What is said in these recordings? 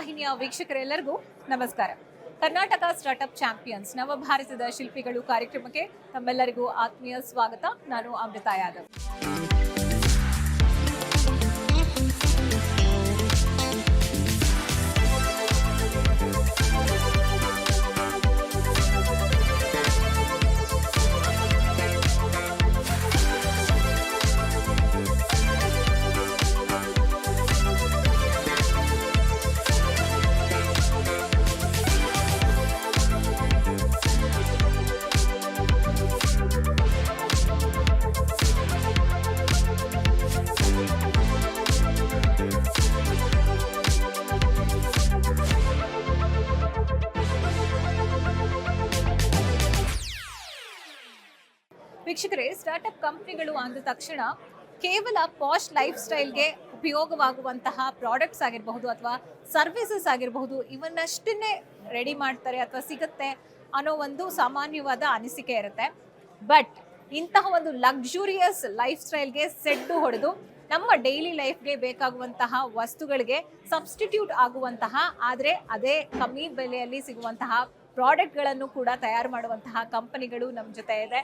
ವಾಹಿನಿಯ ವೀಕ್ಷಕರೆಲ್ಲರಿಗೂ ನಮಸ್ಕಾರ. Karnataka startup champions, ನವ ಭಾರತದ ಶಿಲ್ಪಿಗಳು ಕಾರ್ಯಕ್ರಮಕ್ಕೆ ತಮ್ಮೆಲ್ಲರಿಗೂ ಆತ್ಮೀಯ ಸ್ವಾಗತ. ನಾನು ಅಮೃತ ಯಾದವ್. ವೀಕ್ಷಕರೇ ಸ್ಟಾರ್ಟ್ಅಪ್ ಕಂಪ್ನಿಗಳು ಅಂದ ತಕ್ಷಣ ಕೇವಲ ಪಾಶ್ ಲೈಫ್ ಸ್ಟೈಲ್ಗೆ ಉಪಯೋಗವಾಗುವಂತಹ ಪ್ರಾಡಕ್ಟ್ಸ್ ಆಗಿರಬಹುದು ಅಥವಾ ಸರ್ವಿಸಸ್ ಆಗಿರಬಹುದು, ಇವನ್ನಷ್ಟನ್ನೇ ರೆಡಿ ಮಾಡ್ತಾರೆ ಅಥವಾ ಸಿಗುತ್ತೆ ಅನ್ನೋ ಒಂದು ಸಾಮಾನ್ಯವಾದ ಅನಿಸಿಕೆ ಇರುತ್ತೆ. ಬಟ್ ಇಂತಹ ಒಂದು ಲಕ್ಸುರಿಯಸ್ ಲೈಫ್ ಸ್ಟೈಲ್ಗೆ ಸೆಡ್ಡು ಹೊಡೆದು ನಮ್ಮ ಡೈಲಿ ಲೈಫ್ಗೆ ಬೇಕಾಗುವಂತಹ ವಸ್ತುಗಳಿಗೆ ಸಬ್ಸ್ಟಿಟ್ಯೂಟ್ ಆಗುವಂತಹ, ಆದರೆ ಅದೇ ಕಮ್ಮಿ ಬೆಲೆಯಲ್ಲಿ ಸಿಗುವಂತಹ ಪ್ರಾಡಕ್ಟ್ಗಳನ್ನು ಕೂಡ ತಯಾರು ಮಾಡುವಂತಹ ಕಂಪನಿಗಳು ನಮ್ಮ ಜೊತೆ ಇದೆ.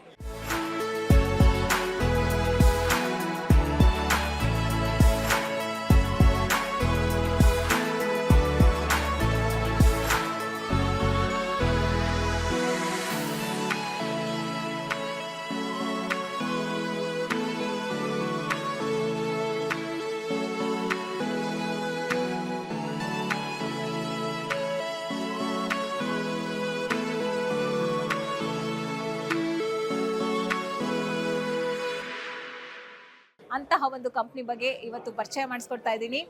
ಅಂತಹ ಒಂದು ಕಂಪ್ನಿ ಬಗ್ಗೆ ಇವತ್ತು ಪರಿಚಯ ಮಾಡಿಸ್ಕೊಡ್ತಾ ಇದ್ದೀನಿ.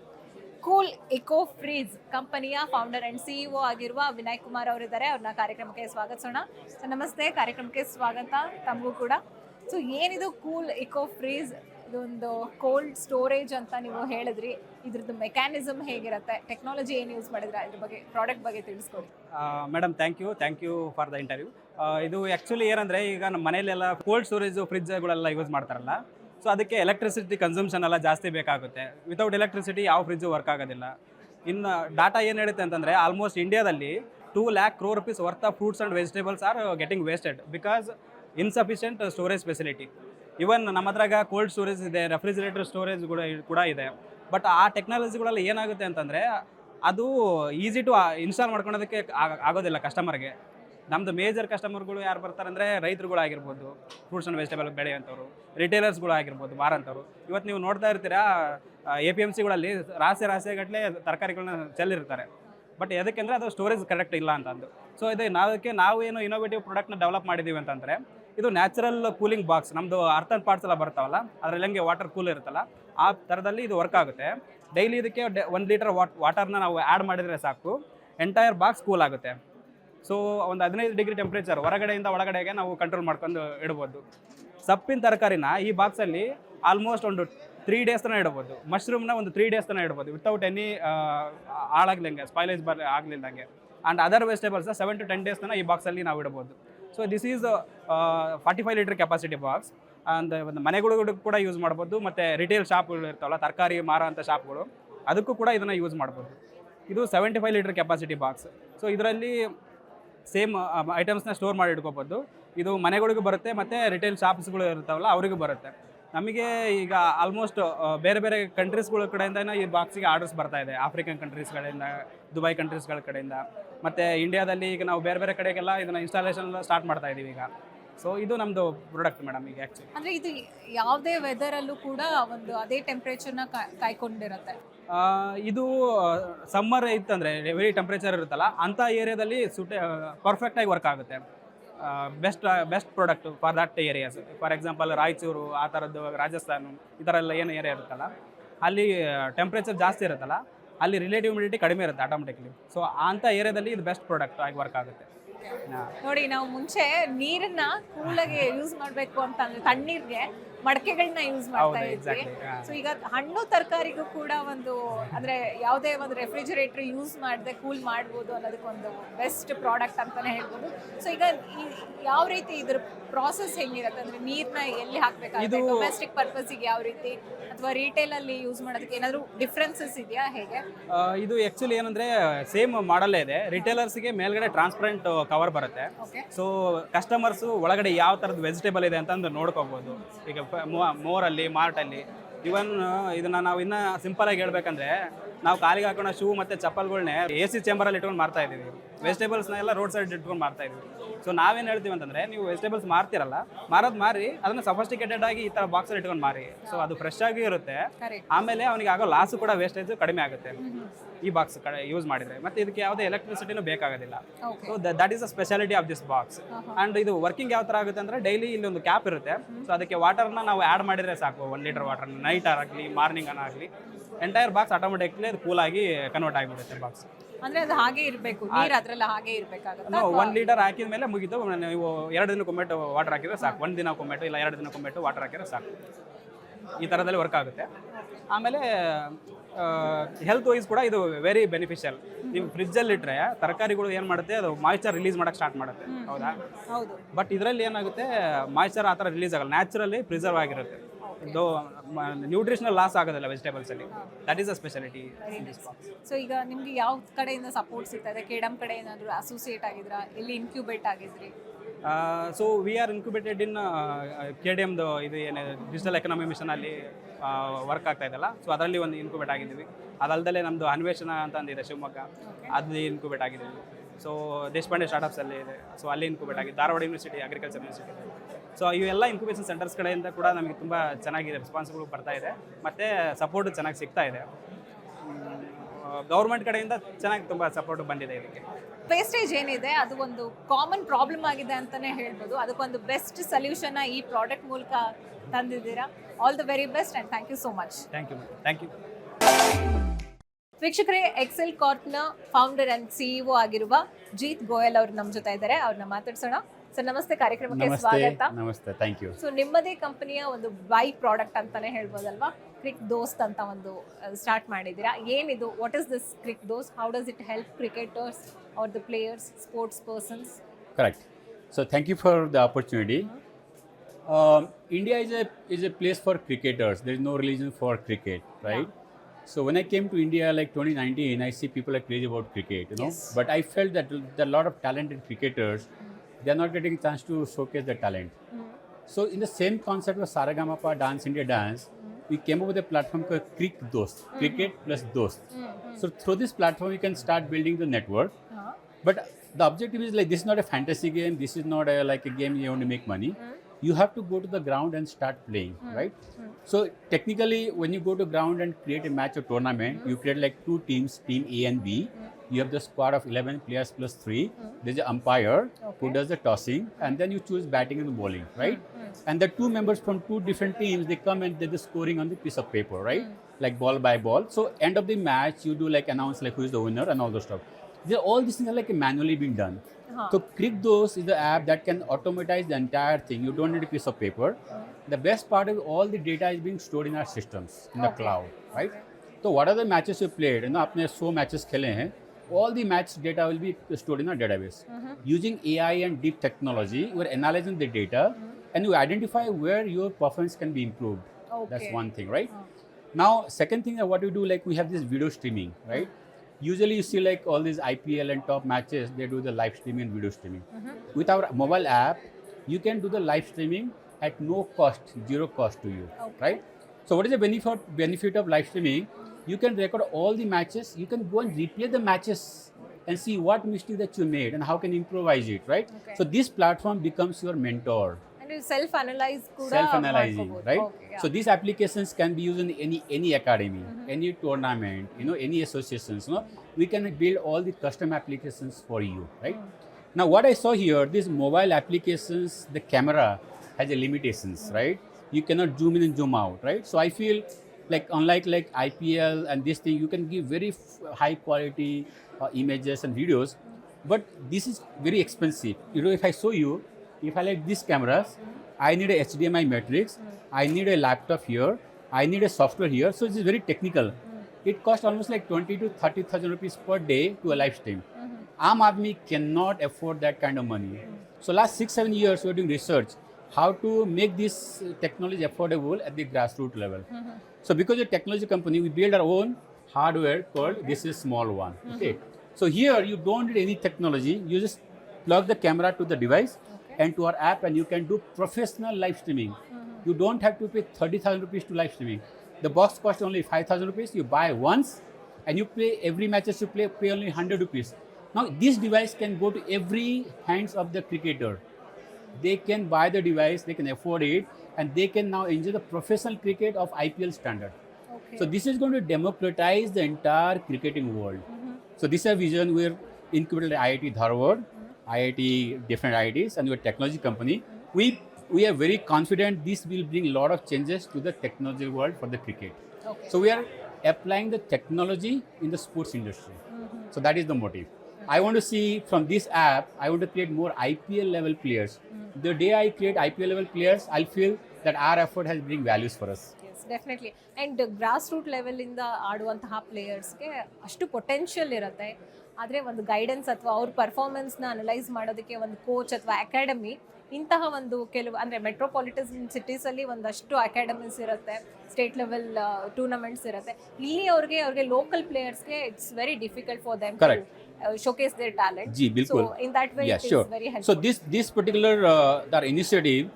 ಕೂಲ್ ಇಕೋ ಫ್ರೀಜ್ ಕಂಪನಿಯ ಫೌಂಡರ್ ಅಂಡ್ ಸಿಇಒ ಆಗಿರುವ ವಿನಯ್ ಕುಮಾರ್ ಅವರಿದ್ದಾರೆ. ಅವ್ರನ್ನ ಕಾರ್ಯಕ್ರಮಕ್ಕೆ ಸ್ವಾಗತಿಸೋಣ. ಸೊ ನಮಸ್ತೆ. ಕಾರ್ಯಕ್ರಮಕ್ಕೆ ಸ್ವಾಗತ ತಮಗೂ ಕೂಡ. ಸೊ ಏನಿದು ಕೂಲ್ ಇಕೋ ಫ್ರೀಜ್ ಇದೊಂದು ಕೋಲ್ಡ್ ಸ್ಟೋರೇಜ್ ಅಂತ ನೀವು ಹೇಳಿದ್ರಿ. ಇದ್ರದ್ದು ಮೆಕ್ಯಾನಿಸಮ್ ಹೇಗಿರುತ್ತೆ? ಟೆಕ್ನಾಲಜಿ ಏನು ಯೂಸ್ ಮಾಡಿದ್ರೆ? ಇದ್ರ ಬಗ್ಗೆ ಪ್ರಾಡಕ್ಟ್ ಬಗ್ಗೆ ತಿಳಿಸ್ಕೊಡಿ. Madam thank you thank you for the interview ಇದು ಆ್ಯಕ್ಚುಲಿ ಏನಂದರೆ ಈಗ ನಮ್ಮ ಮನೆಯಲ್ಲೆಲ್ಲ ಕೋಲ್ಡ್ ಸ್ಟೋರೇಜು ಫ್ರಿಜ್ಗಳೆಲ್ಲ ಯೂಸ್ ಮಾಡ್ತಾರಲ್ಲ. ಸೊ ಅದಕ್ಕೆ ಎಲೆಕ್ಟ್ರಿಸಿಟಿ ಕನ್ಸಂಪ್ಷನ್ ಎಲ್ಲ ಜಾಸ್ತಿ ಬೇಕಾಗುತ್ತೆ. ವಿತೌಟ್ ಎಲೆಕ್ಟ್ರಿಸಿಟಿ ಯಾವ ಫ್ರಿಜ್ಜು ವರ್ಕ್ ಆಗೋದಿಲ್ಲ. ಇನ್ನು ಡಾಟಾ ಏನು ಹೇಳುತ್ತೆ ಅಂತಂದರೆ ಆಲ್ಮೋಸ್ಟ್ ಇಂಡಿಯಾದಲ್ಲಿ two lakh crore rupees worth of fruits and vegetables are getting wasted because insufficient storage facility even ನಮ್ಮ ಹತ್ರಾಗ ಕೋಲ್ಡ್ ಸ್ಟೋರೇಜ್ ಇದೆ ರೆಫ್ರಿಜಿರೇಟರ್ ಸ್ಟೋರೇಜ್ ಕೂಡ ಕೂಡ ಇದೆ. ಬಟ್ ಆ ಟೆಕ್ನಾಲಜಿಗಳಲ್ಲಿ ಏನಾಗುತ್ತೆ ಅಂತಂದರೆ ಅದು ಈಸಿ ಟು ಇನ್ಸ್ಟಾಲ್ ಮಾಡ್ಕೊಳೋದಕ್ಕೆ ಆಗ- ಆಗೋದಿಲ್ಲ ಕಸ್ಟಮರ್ಗೆ ನಮ್ಮದು ಮೇಜರ್ ಕಸ್ಟಮರ್ಗಳು ಯಾರು ಬರ್ತಾರೆ ಅಂದರೆ ರೈತರುಗಳು ಆಗಿರ್ಬೋದು ಫ್ರೂಟ್ಸ್ ಆ್ಯಂಡ್ ವೆಜಿಟೇಬಲ್ ಬೆಳೆಯುವಂಥವ್ರು ರಿಟೇಲರ್ಸ್ಗಳು ಆಗಿರ್ಬೋದು, ಮಾರಂಥವ್ರು. ಇವತ್ತು ನೀವು ನೋಡ್ತಾ ಇರ್ತೀರಾ ಎ ಪಿ ಎಂ ಸಿಗಳಲ್ಲಿ ರಾಸೆ ರಾಸೆಗಟ್ಟಲೆ ತರಕಾರಿಗಳನ್ನ ಚೆಲ್ಲಿರ್ತಾರೆ. ಬಟ್ ಎದಕ್ಕೆಂದರೆ ಅದು ಸ್ಟೋರೇಜ್ ಕರೆಕ್ಟ್ ಇಲ್ಲ ಅಂತಂದು. ಸೊ ಇದು ನಾವಕ್ಕೆ ನಾವು ಏನು ಇನೋವೇಟಿವ್ ಪ್ರಾಡಕ್ಟ್ನ ಡೆವಲಪ್ ಮಾಡಿದ್ದೀವಿ ಅಂತಂದರೆ, ಇದು ನ್ಯಾಚುರಲ್ ಕೂಲಿಂಗ್ ಬಾಕ್ಸ್ ನಮ್ಮದು ಅರ್ಥನ್ ಪಾರ್ಟ್ಸ್ ಎಲ್ಲ ಬರ್ತಾವಲ್ಲ ಅದರಲ್ಲಿ ಹಂಗೆ ವಾಟರ್ ಕೂಲ್ ಇರುತ್ತಲ್ಲ, ಆ ಥರದಲ್ಲಿ ಇದು ವರ್ಕ್ ಆಗುತ್ತೆ. ಡೈಲಿ ಇದಕ್ಕೆ ಒಂದು ಲೀಟರ್ ವಾಟ್ ವಾಟರ್ನ ನಾವು ಆ್ಯಡ್ ಮಾಡಿದರೆ ಸಾಕು ಎಂಟೈರ್ ಬಾಕ್ಸ್ ಕೂಲ್ ಆಗುತ್ತೆ. ಸೊ ಒಂದು ಹದಿನೈದು ಡಿಗ್ರಿ ಟೆಂಪ್ರೇಚರ್ ಹೊರಗಡೆಯಿಂದ ಒಳಗಡೆಗೆ ನಾವು ಕಂಟ್ರೋಲ್ ಮಾಡ್ಕೊಂಡು ಇಡ್ಬೋದು. ಸಪ್ಪಿನ ತರಕಾರಿನ ಈ ಬಾಕ್ಸಲ್ಲಿ ಆಲ್ಮೋಸ್ಟ್ ಒಂದು ತ್ರೀ ಡೇಸ್ ತನಕ ಇಡ್ಬೋದು. ಮಶ್ರೂಮ್ನ ಒಂದು ತ್ರೀ ಡೇಸ್ ತನಕ ಇಡ್ಬೋದು ವಿತೌಟ್ ಎನಿ ಹಾಳಾಗ್ಲಿಂಗೆ ಸ್ಪೈಲೇಜ್ ಬರ್ ಆಗಲಿಲ್ಲಂಗೆ and other vegetables seven to ten days ತನಕ ಈ ಬಾಕ್ಸಲ್ಲಿ ನಾವು ಇಡ್ಬೋದು. So this is forty five litre capacity box and ಒಂದು ಮನೆಗಳು ಕೂಡ ಯೂಸ್ ಮಾಡ್ಬೋದು. ಮತ್ತು ರಿಟೇಲ್ ಶಾಪ್ಗಳು ಇರ್ತಾವಲ್ಲ, ತರಕಾರಿ ಮಾರೋಂಥ ಶಾಪ್ಗಳು ಅದಕ್ಕೂ ಕೂಡ ಇದನ್ನು ಯೂಸ್ ಮಾಡ್ಬೋದು. ಇದು seventy five litre capacity box so ಇದರಲ್ಲಿ ಸೇಮ್ ಐಟಮ್ಸ್ನ ಸ್ಟೋರ್ ಮಾಡಿ ಇಟ್ಕೋಬೋದು. ಇದು ಮನೆಗಳಿಗೂ ಬರುತ್ತೆ, ಮತ್ತು ರಿಟೇಲ್ ಶಾಪ್ಸ್ಗಳು ಇರ್ತಾವಲ್ಲ ಅವರಿಗೂ ಬರುತ್ತೆ. ನಮಗೆ ಈಗ ಆಲ್ಮೋಸ್ಟ್ ಬೇರೆ ಬೇರೆ ಕಂಟ್ರೀಸ್ಗಳ ಕಡೆಯಿಂದ ಈ ಬಾಕ್ಸಿಗೆ ಆರ್ಡರ್ಸ್ ಬರ್ತಾ ಇದೆ. ಆಫ್ರಿಕನ್ ಕಂಟ್ರೀಸ್ಗಳಿಂದ ದುಬೈ ಕಂಟ್ರೀಸ್ಗಳ ಕಡೆಯಿಂದ. ಮತ್ತು ಇಂಡಿಯಾದಲ್ಲಿ ಈಗ ನಾವು ಬೇರೆ ಬೇರೆ ಕಡೆಗೆಲ್ಲ ಇದನ್ನು ಇನ್ಸ್ಟಾಲೇಷನ್ ಸ್ಟಾರ್ಟ್ ಮಾಡ್ತಾ ಇದ್ದೀವಿ ಈಗ. ಸೊ ಇದು ನಮ್ಮದು ಪ್ರಾಡಕ್ಟ್ ಮೇಡಮ್ ಈಗ ಆ್ಯಕ್ಚುಲಿ ಅಂದ್ರೆ ಇದು ಯಾವುದೇ ವೆದರ್ ಅಲ್ಲೂ ಕೂಡ ಒಂದು ಅದೇ ಟೆಂಪರೇಚರ್ನ ಕಾಯ್ಕೊಂಡಿರುತ್ತೆ. ಇದು ಸಮ್ಮರ್ ಇತ್ತಂದರೆ ವೆರಿ ಟೆಂಪ್ರೇಚರ್ ಇರುತ್ತಲ್ಲ ಅಂಥ ಏರಿಯಾದಲ್ಲಿ ಸುಟೆ ಪರ್ಫೆಕ್ಟಾಗಿ ವರ್ಕ್ ಆಗುತ್ತೆ. Best best product for that areas for example Raichur ಆ ಥರದ್ದು ರಾಜಸ್ಥಾನ ಈ ಥರ ಎಲ್ಲ ಏನು ಏರಿಯಾ ಇರುತ್ತಲ್ಲ ಅಲ್ಲಿ ಟೆಂಪ್ರೇಚರ್ ಜಾಸ್ತಿ ಇರುತ್ತಲ್ಲ ಅಲ್ಲಿ ರಿಲೇಟಿವ್ ಹ್ಯುಮಿಡಿಟಿ ಕಡಿಮೆ ಇರುತ್ತೆ ಆಟೋಮೆಟಿಕ್ಲಿ ಸೊ ಅಂಥ ಏರಿಯಾದಲ್ಲಿ ಇದು ಬೆಸ್ಟ್ ಪ್ರಾಡಕ್ಟ್ ಆಗಿ ವರ್ಕ್ ಆಗುತ್ತೆ. ನೋಡಿ ನಾವು ಮುಂಚೆ ನೀರನ್ನ ಕೂಲಾಗಿ ಯೂಸ್ ಮಾಡಬೇಕು ಅಂತ ಅಂದ್ರೆ ತಣ್ಣೀರ್ಗೆ ಮಡಕೆಗಳನ್ನ ಯೂಸ್ ಮಾಡ್ತಾ ಇದ್ವಿ. ಸೊ ಈಗ ಹಣ್ಣು ತರಕಾರಿಗೂ ಕೂಡ ಒಂದು ಅಂದ್ರೆ ಯಾವುದೇ ಒಂದು ರೆಫ್ರಿಜರೇಟರ್ ಯೂಸ್ ಮಾಡದೆ ಕೂಲ್ ಮಾಡ್ಬೋದು ಅನ್ನೋದಕ್ಕೊಂದು ಬೆಸ್ಟ್ ಪ್ರಾಡಕ್ಟ್ ಅಂತಾನೆ ಹೇಳ್ಬೋದು. ಸೊ ಈಗ ಯಾವ ರೀತಿ ಇದ್ರ ಪ್ರಾಸೆಸ್ ಹೆಂಗಿರುತ್ತೆ? ಅಂದ್ರೆ ನೀರ್ನ ಎಲ್ಲಿ ಹಾಕ್ಬೇಕಾಗುತ್ತೆ? ಇದು- ಡೊಮೆಸ್ಟಿಕ್ ಪರ್ಪಸ್ಗೆ ಯಾವ ರೀತಿ? ಅಥವಾ ರಿಟೇಲ್ ಅಲ್ಲಿ ಯೂಸ್ ಮಾಡೋದಕ್ಕೆ ಏನಾದ್ರು ಡಿಫ್ರೆನ್ಸಸ್ ಇದೆಯಾ ಹೇಗೆ? ಇದು ಆಕ್ಚುಲಿ ಏನಂದ್ರೆ ಸೇಮ್ ಮಾಡಲ್ಲೇ ಇದೆ. ರಿಟೇಲರ್ಸ್ಗೆ ಮೇಲ್ಗಡೆ ಟ್ರಾನ್ಸ್ಪರೆಂಟ್ ಕವರ್ ಬರುತ್ತೆ. ಸೊ ಕಸ್ಟಮರ್ಸ್ ಒಳಗಡೆ ಯಾವ ತರದ ವೆಜಿಟೇಬಲ್ ಇದೆ ಅಂತ ನೋಡ್ಕೋಬಹುದು ಈಗ ಮೋರಲ್ಲಿ ಮಾರ್ಟಲ್ಲಿ. ಇವನ್ ಇದನ್ನ ನಾವು ಇನ್ನೂ ಸಿಂಪಲಾಗಿ ಹೇಳ್ಬೇಕಂದ್ರೆ ನಾವು ಕಾಲಿಗೆ ಹಾಕೋಣ ಶೂ ಮತ್ತು ಚಪ್ಪಲ್ಗಳನ್ನೇ ಎ ಸಿ ಚೇಂಬರಲ್ಲಿ ಇಟ್ಕೊಂಡು ಮಾರ್ತಾ ಇದ್ದೀವಿ. ವೆಜಿಟೇಬಲ್ಸ್ನ ಎಲ್ಲ ರೋಡ್ ಸೈಡ್ ಇಟ್ಕೊಂಡು ಮಾರ್ತಾ ಇದ್ದೀವಿ. ಸೊ ನಾವೇನು ಹೇಳ್ತೀವಿ ಅಂತಂದರೆ ನೀವು ವೆಜಿಟೇಬಲ್ಸ್ ಮಾರ್ತಿರಲ್ಲ ಮಾರೋದು ಮಾರಿ ಅದನ್ನು ಸಫಸ್ಟಿಕೇಟೆಡ್ ಆಗಿ ಈ ಥರ ಬಾಕ್ಸಲ್ಲಿ ಇಟ್ಕೊಂಡು ಮಾರಿ. ಸೊ ಅದು ಫ್ರೆಶ್ ಆಗಿ ಇರುತ್ತೆ. ಆಮೇಲೆ ಅವನಿಗೆ ಆಗೋ ಲಾಸು ಕೂಡ ವೇಸ್ಟೇಜ್ ಕಡಿಮೆ ಆಗುತ್ತೆ. ಈ ಬಾಕ್ಸ್ ಕಡೆ ಯೂಸ್ ಮಾಡಿದರೆ. ಮತ್ತು ಇದಕ್ಕೆ ಯಾವುದೇ ಎಲೆಕ್ಟ್ರಿಸಿಟಿನೂ ಬೇಕಾಗೋದಿಲ್ಲ. So that is a speciality of this box and ಇದು ವರ್ಕಿಂಗ್ ಯಾವ ಥರ ಆಗುತ್ತೆ ಅಂದರೆ ಡೈಲಿ ಇಲ್ಲಿ ಒಂದು ಕ್ಯಾಪ್ ಇರುತ್ತೆ. ಸೊ ಅದಕ್ಕೆ ವಾಟರ್ನ ನಾವು ಆ್ಯಡ್ ಮಾಡಿದರೆ ಸಾಕು. ಒನ್ ಲೀಟರ್ ವಾಟರ್ ನೈಟ್ ಆಗಲಿ ಮಾರ್ನಿಂಗ್ ಆಗಲಿ ಎಂಟೈರ್ ಬಾಕ್ಸ್ ಆಟೋಮೆಟಿಕ್ಲಿ ಅದು ಕೂಲ್ ಆಗಿ ಕನ್ವರ್ಟ್ ಆಗಿಬಿಡುತ್ತೆ ಬಾಕ್ಸ್ ಅಂದ್ರೆ ಅದು ಹಾಗೆ ಇರಬೇಕು ನೀರ್ ಅದ್ರಲ್ಲಿ ಹಾಗೆ ಇರಬೇಕಾಗುತ್ತೆ ಒನ್ ಲೀಟರ್ ಹಾಕಿದ ಮೇಲೆ ಮುಗಿತು. ನೀವು ಎರಡು ದಿನಕ್ಕೊಮ್ಮೆ ವಾಟರ್ ಹಾಕಿದ್ರೆ ಸಾಕು. ಒಂದು ದಿನಕ್ಕೊಮ್ಮೆಟ್ಟು ಇಲ್ಲ ಎರಡು ದಿನಕ್ಕೊಮ್ಮೆ ವಾಟರ್ ಹಾಕಿದ್ರೆ ಸಾಕು. ಈ ಥರದಲ್ಲಿ ವರ್ಕ್ ಆಗುತ್ತೆ. ಆಮೇಲೆ ಹೆಲ್ತ್ ವೈಸ್ ಕೂಡ ಇದು ವೆರಿ ಬೆನಿಫಿಷಿಯಲ್ ನೀವು ಫ್ರಿಜ್ಜಲ್ಲಿ ಇಟ್ಟರೆ ತರಕಾರಿಗಳು ಏನು ಮಾಡುತ್ತೆ ಅದು ಮಾಯ್ಚರ್ ರಿಲೀಸ್ ಮಾಡೋಕ್ಕೆ ಸ್ಟಾರ್ಟ್ ಮಾಡುತ್ತೆ. ಹೌದಾ? ಹೌದು. ಬಟ್ ಇದರಲ್ಲಿ ಏನಾಗುತ್ತೆ ಮಾಯ್ಚರ್ ಆ ಥರ ರಿಲೀಸ್ ಆಗಲ್ಲ. ನ್ಯಾಚುರಲಿ ಪ್ರಿಸರ್ವ್ ಆಗಿರುತ್ತೆ. ಇದು ನ್ಯೂಟ್ರಿಷನಲ್ ಲಾಸ್ ಆಗೋದಿಲ್ಲ ವೆಜಿಟೇಬಲ್ಸಲ್ಲಿ that is a speciality so ಈಗ ನಿಮ್ಗೆ ಯಾವ ಕಡೆಯಿಂದ ಸಪೋರ್ಟ್ ಸಿಗ್ತಾ ಇದೆ ಕೆಡಮ್ ಕಡೆ ಏನಾದರೂ ಅಸೋಸಿಯೇಟ್ ಆಗಿದ್ರಾ ಇಲ್ಲಿ incubate ಆಗಿದ್ರಿ so we are incubated in K D ಎಮ್ದು ಇದು ಏನು ಡಿಜಿಟಲ್ ಎಕನಾಮಿ ಮಿಷನಲ್ಲಿ ವರ್ಕ್ ಆಗ್ತಾ ಇದೆಲ್ಲ. ಸೊ ಅದರಲ್ಲಿ ಒಂದು ಇನ್ಕ್ಯುಬೇಟ್ ಆಗಿದ್ದೀವಿ. ಅದಲ್ಲದೆ ನಮ್ಮದು ಅನ್ವೇಷಣ ಅಂತ ಅಂದಿದೆ ಶಿವಮೊಗ್ಗ. ಅದು ಇನ್ಕ್ಯುಬೇಟ್ ಆಗಿದ್ದೀವಿ. ಸೊ ದೇಶಪಾಂಡೆ ಸ್ಟಾರ್ಟಪ್ಸಲ್ಲಿ ಇದೆ. ಸೊ ಅಲ್ಲಿ ಇನ್ಕ್ಯುಬೇಟ್ ಆಗಿದೆ. Dharwad university agriculture university so ಇವೆಲ್ಲ ಇನ್ಕ್ಯುಬೇಷನ್ ಸೆಂಟರ್ಸ್ ಕಡೆಯಿಂದ ಕೂಡ ನಮಗೆ ತುಂಬ ಚೆನ್ನಾಗಿ ರೆಸ್ಪಾನ್ಸಿಬಲ್ ಬರ್ತಾ ಇದೆ. ಮತ್ತು ಸಪೋರ್ಟ್ ಚೆನ್ನಾಗಿ ಸಿಗ್ತಾ ಇದೆ. ಗೌರ್ಮೆಂಟ್ ಕಡೆಯಿಂದ ಚೆನ್ನಾಗಿ ತುಂಬ ಸಪೋರ್ಟ್ ಬಂದಿದೆ ಇದಕ್ಕೆ. ವೇಸ್ಟೇಜ್ ಏನಿದೆ? ಅದು ಒಂದು ಕಾಮನ್ ಪ್ರಾಬ್ಲಮ್ ಆಗಿದೆ ಅಂತಾನೆ ಹೇಳ್ಬೋದು. ಅದಕ್ಕೊಂದು ಬೆಸ್ಟ್ ಸೊಲ್ಯೂಷನ್ ಈ ಪ್ರಾಡಕ್ಟ್ ಮೂಲಕ ತಂದಿದ್ದೀರಾ? All the very best and thank you so much thank you thank you ವೀಕ್ಷಕರೇ ಎಕ್ಸೆಲ್ ಕಾರ್ಪ್ನ ಫೌಂಡರ್ ಅಂಡ್ ಸಿಇಒ ಆಗಿರುವ ಜೀತ್ ಗೋಯಲ್ ಅವರು ನಮ್ಮ ಜೊತೆ ಇದ್ದಾರೆ. ಅವ್ರನ್ನ ಮಾತಾಡ್ಸೋಣ. ಸರ್ ನಮಸ್ತೆ. ಕಾರ್ಯಕ್ರಮಕ್ಕೆ ಸ್ವಾಗತ. ನಮಸ್ತೆ. ಥ್ಯಾಂಕ್ ಯು ಸೊ ನಿಮ್ಮದೇ ಕಂಪನಿಯ ಒಂದು ಬೈ ಪ್ರಾಡಕ್ಟ್ ಅಂತಾನೆ ಹೇಳ್ಬೋದಲ್ವಾ? ಕ್ರಿಕ್ ದೋಸ್ತ್ ಅಂತ ಒಂದು ಸ್ಟಾರ್ಟ್ ಮಾಡಿದ್ದೀರಾ? ಏನಿದು? What is this ಕ್ರಿಕ್ those how does it help cricketers or the players sports persons correct so thank you for the opportunity India is a is a place for cricketers there is no religion for cricket right? So when I came to India like 2019, I see people are crazy about cricket, you know. Yes. But I felt that there are a lot of talented cricketers. They are not getting a chance to showcase their talent. Hmm. So in the same concept of Saragamapa Dance India Dance, hmm. we came up with a platform called Crick Dost, hmm. Cricket plus Dost. So through this platform, you can start building the network. But the objective is like this is not a fantasy game. This is not a, like a game you want to make money. You have to go to the ground and start playing, hmm. right? Hmm. So technically, when you go to ground and create a match or tournament, hmm. you create like two teams, team A and B. You have the squad of 11 players plus three. There's an umpire who does the tossing, and then you choose batting and bowling, right? And the two members from two different teams, they come and do the scoring on the piece of paper, right? Like ball by ball. So end of the match, you do like announce like who is the winner and all those stuff. They're, all these things are like manually being done. Huh. So ClickDose is the app that can automatize the entire thing. You don't need a piece of paper. The best part is all the data is being stored in our systems in the Okay. cloud, right? So what are the matches you played? You know, आपने 100 matches खेले हैं. All the match data will be stored in our database. Using AI and deep technology, we're analyzing the data and you identify where your performance can be improved. That's Okay. one thing, right? Now, second thing that what we do, like we have this video streaming, right? Usually you see like all these IPL and top matches, they do the live streaming and video streaming. Mm-hmm. With our mobile app, you can do the live streaming at no cost, zero cost to you, Okay. right? So what is the benefit benefit of live streaming? You can record all the matches. You can go and replay the matches and see what mistake that you made and how can you improvise it, right? Okay. So this platform becomes your mentor self analyze self analyzing right? okay, yeah. so these applications can be used in any any academy mm-hmm. any tournament you know any associations you know. We can build all the custom applications for you right? Mm-hmm. now what i saw here these mobile applications the camera has a limitations mm-hmm. right? You cannot zoom in and zoom out right? So i feel like unlike like ipl and this thing you can give very f- high quality uh, images and videos. But this is very expensive. You know if i show you if I like these cameras, I need a HDMI matrix. I need a laptop here, I need a software here. So this is very technical. It costs almost like 20 to 30,000 rupees per day to a live stream. Aam Aadmi cannot afford that kind of money. So last six, seven years, we're doing research how to make this technology affordable at the grassroots level. So because we're a technology company, we build our own hardware called this is small one. Okay. So here you don't need any technology. You just plug the camera to the device and to our app and you can do professional live streaming. Mm-hmm. You don't have to pay 30,000 rupees to live streaming. The box costs only 5,000 rupees. You buy once and you play every matches you play, pay only 100 rupees. Now this device can go to every hands of the cricketer they can buy the device, they can afford it, and they can now enjoy the professional cricket of IPL standard. Okay. So this is going to democratize the entire cricketing world. Mm-hmm. So this is a vision we're incubated at IIT Dharwad, IIT different IITs, and we're a technology company. We we are very confident this will bring a lot of changes to the technology world for the cricket. Okay. So we are applying the technology in the sports industry. Mm-hmm. So that is the motive. I want to see from this app, I want to create more IPL level players. Mm. The day I create IPL level players, I'll feel that our effort has bring values for us. Definitely and grass root ಲೆವೆಲಿಂದ ಆಡುವಂತಹ ಪ್ಲೇಯರ್ಸ್ಗೆ ಅಷ್ಟು potential ಇರುತ್ತೆ ಆದರೆ ಒಂದು guidance ಅಥವಾ ಅವ್ರ ಪರ್ಫಾರ್ಮೆನ್ಸ್ನ analyse ಮಾಡೋದಕ್ಕೆ ಒಂದು ಕೋಚ್ ಅಥವಾ ಅಕಾಡೆಮಿ ಇಂತಹ ಒಂದು ಕೆಲವು ಅಂದರೆ ಮೆಟ್ರೋಪಾಲಿಟನ್ ಸಿಟೀಸಲ್ಲಿ ಒಂದಷ್ಟು ಅಕಾಡೆಮೀಸ್ ಇರುತ್ತೆ ಸ್ಟೇಟ್ ಲೆವೆಲ್ ಟೂರ್ನಮೆಂಟ್ಸ್ ಇರುತ್ತೆ ಇಲ್ಲಿ ಅವ್ರಿಗೆ ಅವ್ರಿಗೆ local ಪ್ಲೇಯರ್ಸ್ಗೆ it's very difficult for them. Showcase their talent Ji, so bilkul. In that way Yeah, it sure. very very So helpful this this particular uh, their initiative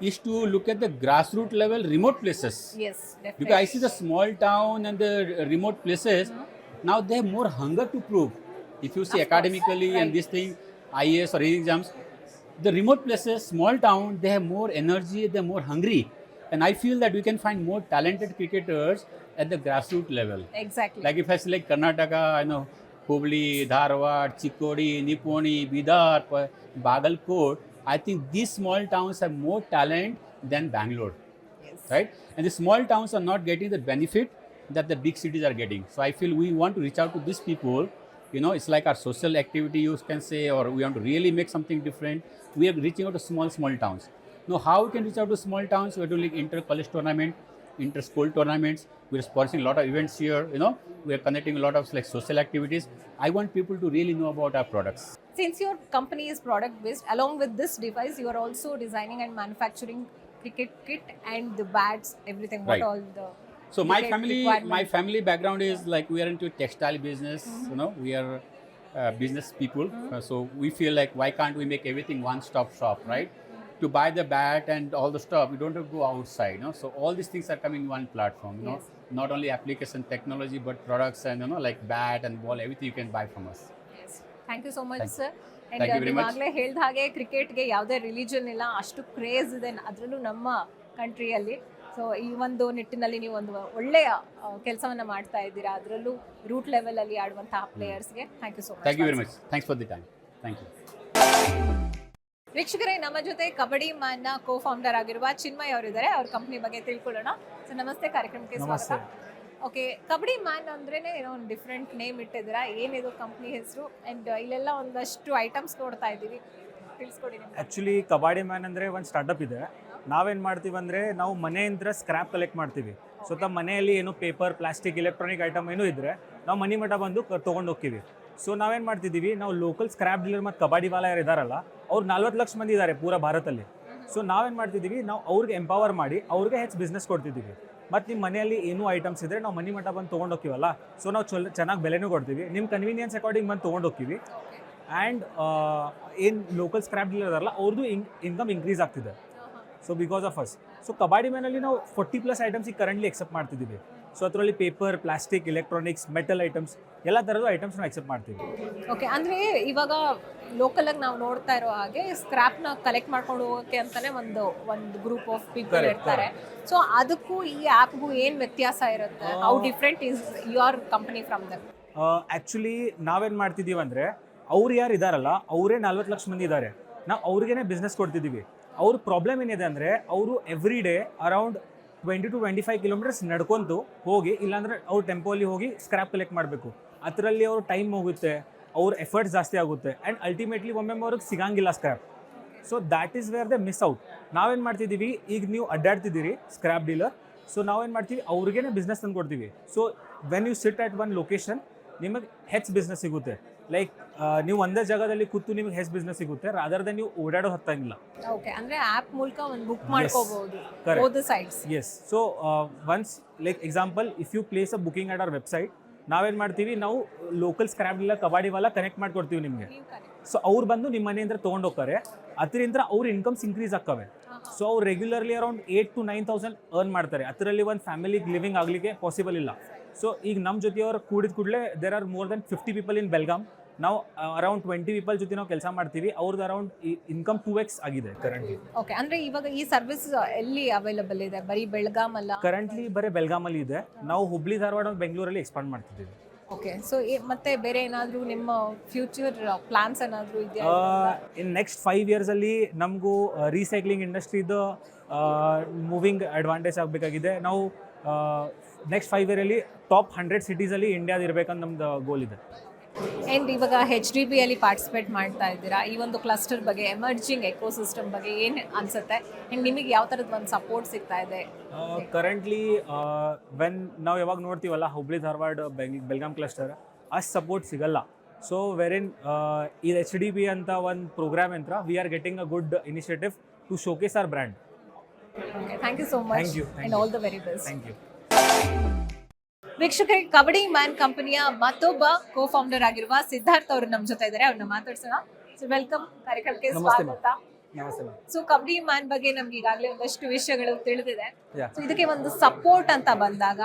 is to look at the grassroots level, remote places. Yes, definitely. Because I see the small town and the remote places, mm-hmm. now they have more hunger to prove. If you see Of course, academically and this thing, IAS or exams, the remote places, small town, they have more energy, they're more hungry. And I feel that we can find more talented cricketers at the grassroots level. Exactly. Like if I select Karnataka, I know Hubli, Dharwad, Chikodi, Niponi, Bidar, Pa- Bagalkot, I think these small towns have more talent than Bangalore right? And the small towns are not getting the benefit that the big cities are getting. So I feel we want to reach out to these people. You know, it's like our social activity, you can say, or we want to really make something different. We are reaching out to small, small towns. Now, how we can reach out to small towns? We're doing like inter-college tournament, inter-school tournaments. We're sponsoring a lot of events here. You know, we are connecting a lot of like social activities. I want people to really know about our products. Since your company is product based, along with this device, you are also designing and manufacturing cricket kit and the bats, everything. What Right. all the So my cricket family, my requirements? family background is like we are into textile business. You know, we are uh, business people. Uh, so we feel like why can't we make everything one-stop shop, right? To buy the bat and all the stuff, we don't have to go outside. You know, so all these things are coming in one platform. You know, Yes. not only application technology but products and you know like bat and ball, everything you can buy from us. Thank you so much sir and. ಈಗಾಗಲೇ ಹೇಳ್ದ ಹಾಗೆ ಕ್ರಿಕೆಟ್ಗೆ ಯಾವುದೇ religion ಇಲ್ಲ ಅಷ್ಟು craze ಇದೆ ಅದರಲ್ಲೂ ನಮ್ಮ ಕಂಟ್ರಿಯಲ್ಲಿ ಸೊ ಈ ಒಂದು ನಿಟ್ಟಿನಲ್ಲಿ ನೀವು ಒಂದು ಒಳ್ಳೆಯ ಕೆಲಸವನ್ನು ಮಾಡ್ತಾ ಇದ್ದೀರಾ ಅದರಲ್ಲೂ ರೂಟ್ ಲೆವೆಲ್ ಅಲ್ಲಿ ಆಡುವಂತಹ ಪ್ಲೇಯರ್ಸ್ಗೆ thank you so much thank you very much thanks for the time thank you ವೀಕ್ಷಕರೇ ನಮ್ಮ ಜೊತೆ ಕಬಡ್ಡಿ ಮ್ಯಾನ್ನ ಕೋ ಫೌಂಡರ್ ಆಗಿರುವ ಚಿನ್ಮಯ್ ಅವರಿದ್ದಾರೆ. ಅವ್ರ ಕಂಪ್ನಿ ಬಗ್ಗೆ ತಿಳ್ಕೊಳ್ಳೋಣ. ಸೊ ನಮಸ್ತೆ ಕಾರ್ಯಕ್ರಮಕ್ಕೆ ಸ್ವಾಗತ. ಓಕೆ ಕಬಡ್ಡಿ ಮ್ಯಾನ್ ಅಂದ್ರೇನೆ ಏನೋ ಒಂದು ಡಿಫ್ರೆಂಟ್ ನೇಮ್ ಇಟ್ಟಿದ್ದೀರಾ? ಏನಿದು ಕಂಪ್ನಿ ಹೆಸರು? ಅಂಡ್ ಇಲ್ಲೆಲ್ಲ ಒಂದಷ್ಟು ಐಟಮ್ಸ್ ನೋಡ್ತಾ ಇದ್ದೀವಿ. ತಿಳಿಸ್ಕೊಡಿ ನಿಮ್ಗೆ. ಆ್ಯಕ್ಚುಲಿ ಕಬಾಡಿ ಮ್ಯಾನ್ ಅಂದರೆ ಒಂದು ಸ್ಟಾರ್ಟಪ್ ಇದೆ. ನಾವೇನು ಮಾಡ್ತೀವಿ ಅಂದರೆ ನಾವು ಮನೆಯಿಂದ ಸ್ಕ್ರ್ಯಾಪ್ ಕಲೆಕ್ಟ್ ಮಾಡ್ತೀವಿ. ಸ್ವತಃ ಮನೆಯಲ್ಲಿ ಏನು ಪೇಪರ್ ಪ್ಲಾಸ್ಟಿಕ್ ಎಲೆಕ್ಟ್ರಾನಿಕ್ ಐಟಮ್ ಏನೂ ಇದ್ದರೆ ನಾವು ಮನೆ ಮಠ ಬಂದು ತೊಗೊಂಡು ಹೋಗ್ತೀವಿ. ಸೊ ನಾವೇನು ಮಾಡ್ತಿದ್ದೀವಿ ನಾವು ಲೋಕಲ್ ಸ್ಕ್ರ್ಯಾಪ್ ಡೀಲರ್ ಮತ್ತು ಕಬಾಡಿ ವಾಲ ಯಾರು ಇದಾರಲ್ಲ ಅವ್ರು ನಲ್ವತ್ತು ಲಕ್ಷ ಮಂದಿ ಇದ್ದಾರೆ ಪೂರಾ ಭಾರತದಲ್ಲಿ ಸೊ ನಾವೇನು ಮಾಡ್ತಿದ್ದೀವಿ ನಾವು ಅವ್ರಿಗೆ ಎಂಪವರ್ ಮಾಡಿ ಅವ್ರಿಗೆ ಹೆಚ್ಚು ಬಿಸ್ನೆಸ್ ಕೊಡ್ತಿದ್ದೀವಿ. ಮತ್ತು ನಿಮ್ಮ ಮನೆಯಲ್ಲಿ ಏನೂ ಐಟಮ್ಸ್ ಇದ್ದರೆ ನಾವು ಮನೆ ಮಟ್ಟ ಬಂದು ತೊಗೊಂಡು ಹೋಗ್ತೀವಲ್ಲ ಸೊ ನಾವು ಚೊಲ್, ಚೆನ್ನಾಗಿ ಬೆಲೆನೂ ಕೊಡ್ತೀವಿ. ನಿಮ್ಮ ಕನ್ವೀನಿಯನ್ಸ್ ಅಕಾರ್ಡಿಂಗ್ ಬಂದು ತೊಗೊಂಡು ಹೋಗ್ತೀವಿ ಆ್ಯಂಡ್ ಏನು ಲೋಕಲ್ ಸ್ಕ್ರಾಪ್ ಡೀಲರ್ ಅಲ್ಲ ಅವ್ರದ್ದು ಇನ್ಕಮ್ ಇನ್ಕ್ರೀಸ್ ಆಗ್ತಿದೆ. So because of us so Kabadi ಮೇನಲ್ಲಿ ನಾವು ಫೋರ್ಟಿ ಪ್ಲಸ್ ಐಟಮ್ಸ್ ಈಗ ಕರೆಂಟ್ಲಿ ಎಕ್ಸೆಪ್ಟ್ ಮಾಡ್ತಿದ್ದೀವಿ. ಸೊ ಅದರಲ್ಲಿ paper plastic electronics metal items ಎಲ್ಲ ಥರದ ಐಟಮ್ಸ್ ನಾವು ಎಕ್ಸೆಪ್ಟ್ ಮಾಡ್ತೀವಿ. ಓಕೆ ಅಂದರೆ ಇವಾಗ ಲೋಕಲಾಗಿ ನಾವು ನೋಡ್ತಾ ಇರೋ ಹಾಗೆ ಸ್ಕ್ರಾಪ್ನ ಕಲೆಕ್ಟ್ ಮಾಡ್ಕೊಂಡು ಹೋಗೋಕ್ಕೆ ಅಂತಾನೆ ಒಂದು ಒಂದು ಗ್ರೂಪ್ ಆಫ್ ಪೀಪಲ್ ಇರ್ತಾರೆ. ಸೊ ಅದಕ್ಕೂ ಈ ಆ್ಯಪ್ಗೂ ಏನು ವ್ಯತ್ಯಾಸ ಇರುತ್ತೆ? How different is your company from them actually ನಾವೇನು ಮಾಡ್ತಿದ್ದೀವಿ ಅಂದರೆ ಅವ್ರು ಯಾರು ಇದಾರಲ್ಲ ಅವರೇ ನಲ್ವತ್ತು ಲಕ್ಷ ಮಂದಿ ಇದ್ದಾರೆ ನಾವು ಅವ್ರಿಗೇನೆ ಬಿಸ್ನೆಸ್ ಕೊಡ್ತಿದ್ದೀವಿ ಅವ್ರ ಪ್ರಾಬ್ಲಮ್ ಏನಿದೆ ಅಂದರೆ ಅವರು every day around twenty to twenty five kilometres ನಡ್ಕೊಂತು ಹೋಗಿ, ಇಲ್ಲಾಂದರೆ ಅವ್ರು ಟೆಂಪೋಲಿ ಹೋಗಿ ಸ್ಕ್ರ್ಯಾಪ್ ಕಲೆಕ್ಟ್ ಮಾಡಬೇಕು. ಅದರಲ್ಲಿ ಅವ್ರ ಟೈಮ್ ಹೋಗುತ್ತೆ, ಅವ್ರ ಎಫರ್ಟ್ಸ್ ಜಾಸ್ತಿ ಆಗುತ್ತೆ ಆ್ಯಂಡ್ ಅಲ್ಟಿಮೇಟ್ಲಿ ಒಮ್ಮೊಮ್ಮೆ ಅವ್ರಿಗೆ ಸಿಗಂಗಿಲ್ಲ scrap so that is where the miss out ನಾವೇನು ಮಾಡ್ತಿದ್ದೀವಿ ಈಗ ನೀವು ಅಡ್ಡಾಡ್ತಿದ್ದೀರಿ ಸ್ಕ್ರಾಪ್ ಡೀಲರ್ ಸೊ ನಾವೇನು ಮಾಡ್ತೀವಿ? ಅವ್ರಿಗೇನೆ ಬಿಸ್ನೆಸ್ ತಂದು ಕೊಡ್ತೀವಿ so when you sit at one location ನಿಮಗೆ ಹೆಚ್ಚು ಬಿಸ್ನೆಸ್ ಸಿಗುತ್ತೆ. ಲೈಕ್ ನೀವು ಒಂದೇ ಜಾಗದಲ್ಲಿ ಕೂತು ನಿಮಗೆ ಹೆಸ್ ಬಿಸ್ನೆಸ್ ಸಿಗುತ್ತೆ. ರಾದರ್ ದೆನ್ ನೀವು ಓಡಾಡೋ ಹತ್ತಂಗಿಲ್ಲ. ಓಕೆ ಅಂದ್ರೆ ಆಪ್ ಮೂಲಕ ಒಂದು ಬುಕ್ ಮಾಡ್ಕೋಬಹುದು. Both sides yes so once like example if you place a booking at our website ನಾವೇನು ಮಾಡ್ತೀವಿ ನಾವು ಲೋಕಲ್ ಸ್ಕ್ರಾಪ್ ಇಲ್ಲ ಕಬಾಡಿ ವಾಲ ಕನೆಕ್ಟ್ ಮಾಡ್ಕೊಡ್ತೀವಿ ನಿಮಗೆ. ಸೊ ಅವ್ರು ಬಂದು ನಿಮ್ಮ ಮನೆಯಿಂದ ತೊಗೊಂಡು ಹೋಗ್ತಾರೆ. ಅದರಿಂದ ಅವ್ರ ಇನ್ಕಮ್ಸ್ ಇನ್ಕ್ರೀಸ್ ಆಗ್ತವೆ. ಸೊ ಅವ್ರು regularly around eight to nine thousand earn ಮಾಡ್ತಾರೆ. ಅದರಲ್ಲಿ ಒಂದು ಫ್ಯಾಮಿಲಿ ಲಿವಿಂಗ್ ಆಗಲಿಕ್ಕೆ ಪಾಸಿಬಲ್ ಇಲ್ಲ. ಸೊ ಈಗ ನಮ್ಮ ಜೊತೆಯವ್ರು ಕೂಡಿದ ಕೂಡಲೇ there are more than fifty people in Belgaum ನಾವು ಅರೌಂಡ್ ಟ್ವೆಂಟಿ ಪೀಪಲ್ ಜೊತೆ ನಾವು ಕೆಲಸ ಮಾಡ್ತೀವಿ. ಅವ್ರದ್ದು ಅರೌಂಡ್ ಇನ್ಕಮ್ ಟೂ ಎಕ್ಸ್ ಆಗಿದೆ ಕರೆಂಟ್ಲಿ ಓಕೆ ಅಂದ್ರೆ ಇವಾಗ ಈ ಸರ್ವಿಸ್ ಎಲ್ಲಿ ಅವೈಲಬಲ್ ಇದೆ? ಬರೀ ಬೆಳಗಾಂ ಅಲ್ಲ? ಕರೆಂಟ್ಲಿ ಬರೀ ಅಲ್ಲಿ ಇದೆ. ನಾವು ಹುಬ್ಳಿ ಧಾರವಾಡ ಬೆಂಗಳೂರಲ್ಲಿ ಎಕ್ಸ್ಪಾಂಡ್ ಮಾಡ್ತಿದ್ದೀವಿ. ಓಕೆ ಸೊ ಮತ್ತೆ ಬೇರೆ ಏನಾದರೂ ನಿಮ್ಮ ಫ್ಯೂಚರ್ ಪ್ಲಾನ್ಸ್ ಏನಾದರೂ ಇದೆಯಾ ಇನ್ ನೆಕ್ಸ್ಟ್ ಫೈವ್ ಇಯರ್ಸಲ್ಲಿ ನಮಗೂ ರೀಸೈಕ್ಲಿಂಗ್ ಇಂಡಸ್ಟ್ರಿದು ಮೂವಿಂಗ್ ಅಡ್ವಾಂಟೇಜ್ ಆಗಬೇಕಾಗಿದೆ. ನಾವು ನೆಕ್ಸ್ಟ್ ಫೈವ್ ಇಯರಲ್ಲಿ ಟಾಪ್ ಹಂಡ್ರೆಡ್ ಸಿಟೀಸಲ್ಲಿ ಇಂಡಿಯಾದ ಇರಬೇಕಂತ ನಮ್ದು ಗೋಲ್ ಇದೆ. ಆ್ಯಂಡ್ ಇವಾಗ ಹೆಚ್ ಡಿ ಬಿ ಅಲ್ಲಿ ಪಾರ್ಟಿಸಿಪೇಟ್ ಮಾಡ್ತಾ ಇದ್ದೀರಾ? ಈ ಒಂದು ಕ್ಲಸ್ಟರ್ ಬಗ್ಗೆ ಎಮರ್ಜಿಂಗ್ ಎಕೋಸಿಸ್ಟಮ್ ಬಗ್ಗೆ ಏನು ಅನ್ಸುತ್ತೆ? ಆ್ಯಂಡ್ ನಿಮಗೆ ಯಾವ ಥರದ್ದು ಒಂದು ಸಪೋರ್ಟ್ ಸಿಗ್ತಾ ಇದೆ? ಕರೆಂಟ್ಲಿ ವೆನ್ ನಾವು ಯಾವಾಗ ನೋಡ್ತೀವಲ್ಲ ಹುಬ್ಳಿ ಧಾರವಾಡ ಬೆಂಗ್ ಬೆಲ್ಗಾಮ್ ಕ್ಲಸ್ಟರ್ ಅಷ್ಟು ಸಪೋರ್ಟ್ ಸಿಗಲ್ಲ. ಸೊ ವೆರಿನ್ ಇದು ಎಚ್ ಡಿ ಬಿ ಅಂತ ಒಂದು ಪ್ರೋಗ್ರಾಮ್ ಅಂತ we are getting a good initiative to showcase our brand thank you so much thank you thank and you. All the very best thank you ವೀಕ್ಷಕರಿಗೆ kabaddi man ಕಂಪನಿಯ ಮತ್ತೊಬ್ಬ ಕೋ founder ಆಗಿರುವ ಸಿದ್ಧಾರ್ಥ್ ಅವರು ನಮ್ಮ ಜೊತೆ ಇದ್ದಾರೆ. ಅವ್ರನ್ನ ಮಾತಾಡ್ಸೋಣ. ಸೊ ವೆಲ್ಕಮ್ ಕಾರ್ಯಕ್ರಮಕ್ಕೆ ನಮಸ್ತೆ ಸ್ವಾಗತ. ನಮಸ್ತೆ ಸೊ ಕಬಡ್ಡಿ ಮ್ಯಾನ್ ಬಗ್ಗೆ ನಮ್ಗೆ ಈಗಾಗಲೇ ಒಂದಷ್ಟು ವಿಷಯಗಳು ತಿಳಿದಿದೆ. Yeah. ಸೊ ಇದಕ್ಕೆ ಒಂದು ಸಪೋರ್ಟ್ ಅಂತ ಬಂದಾಗ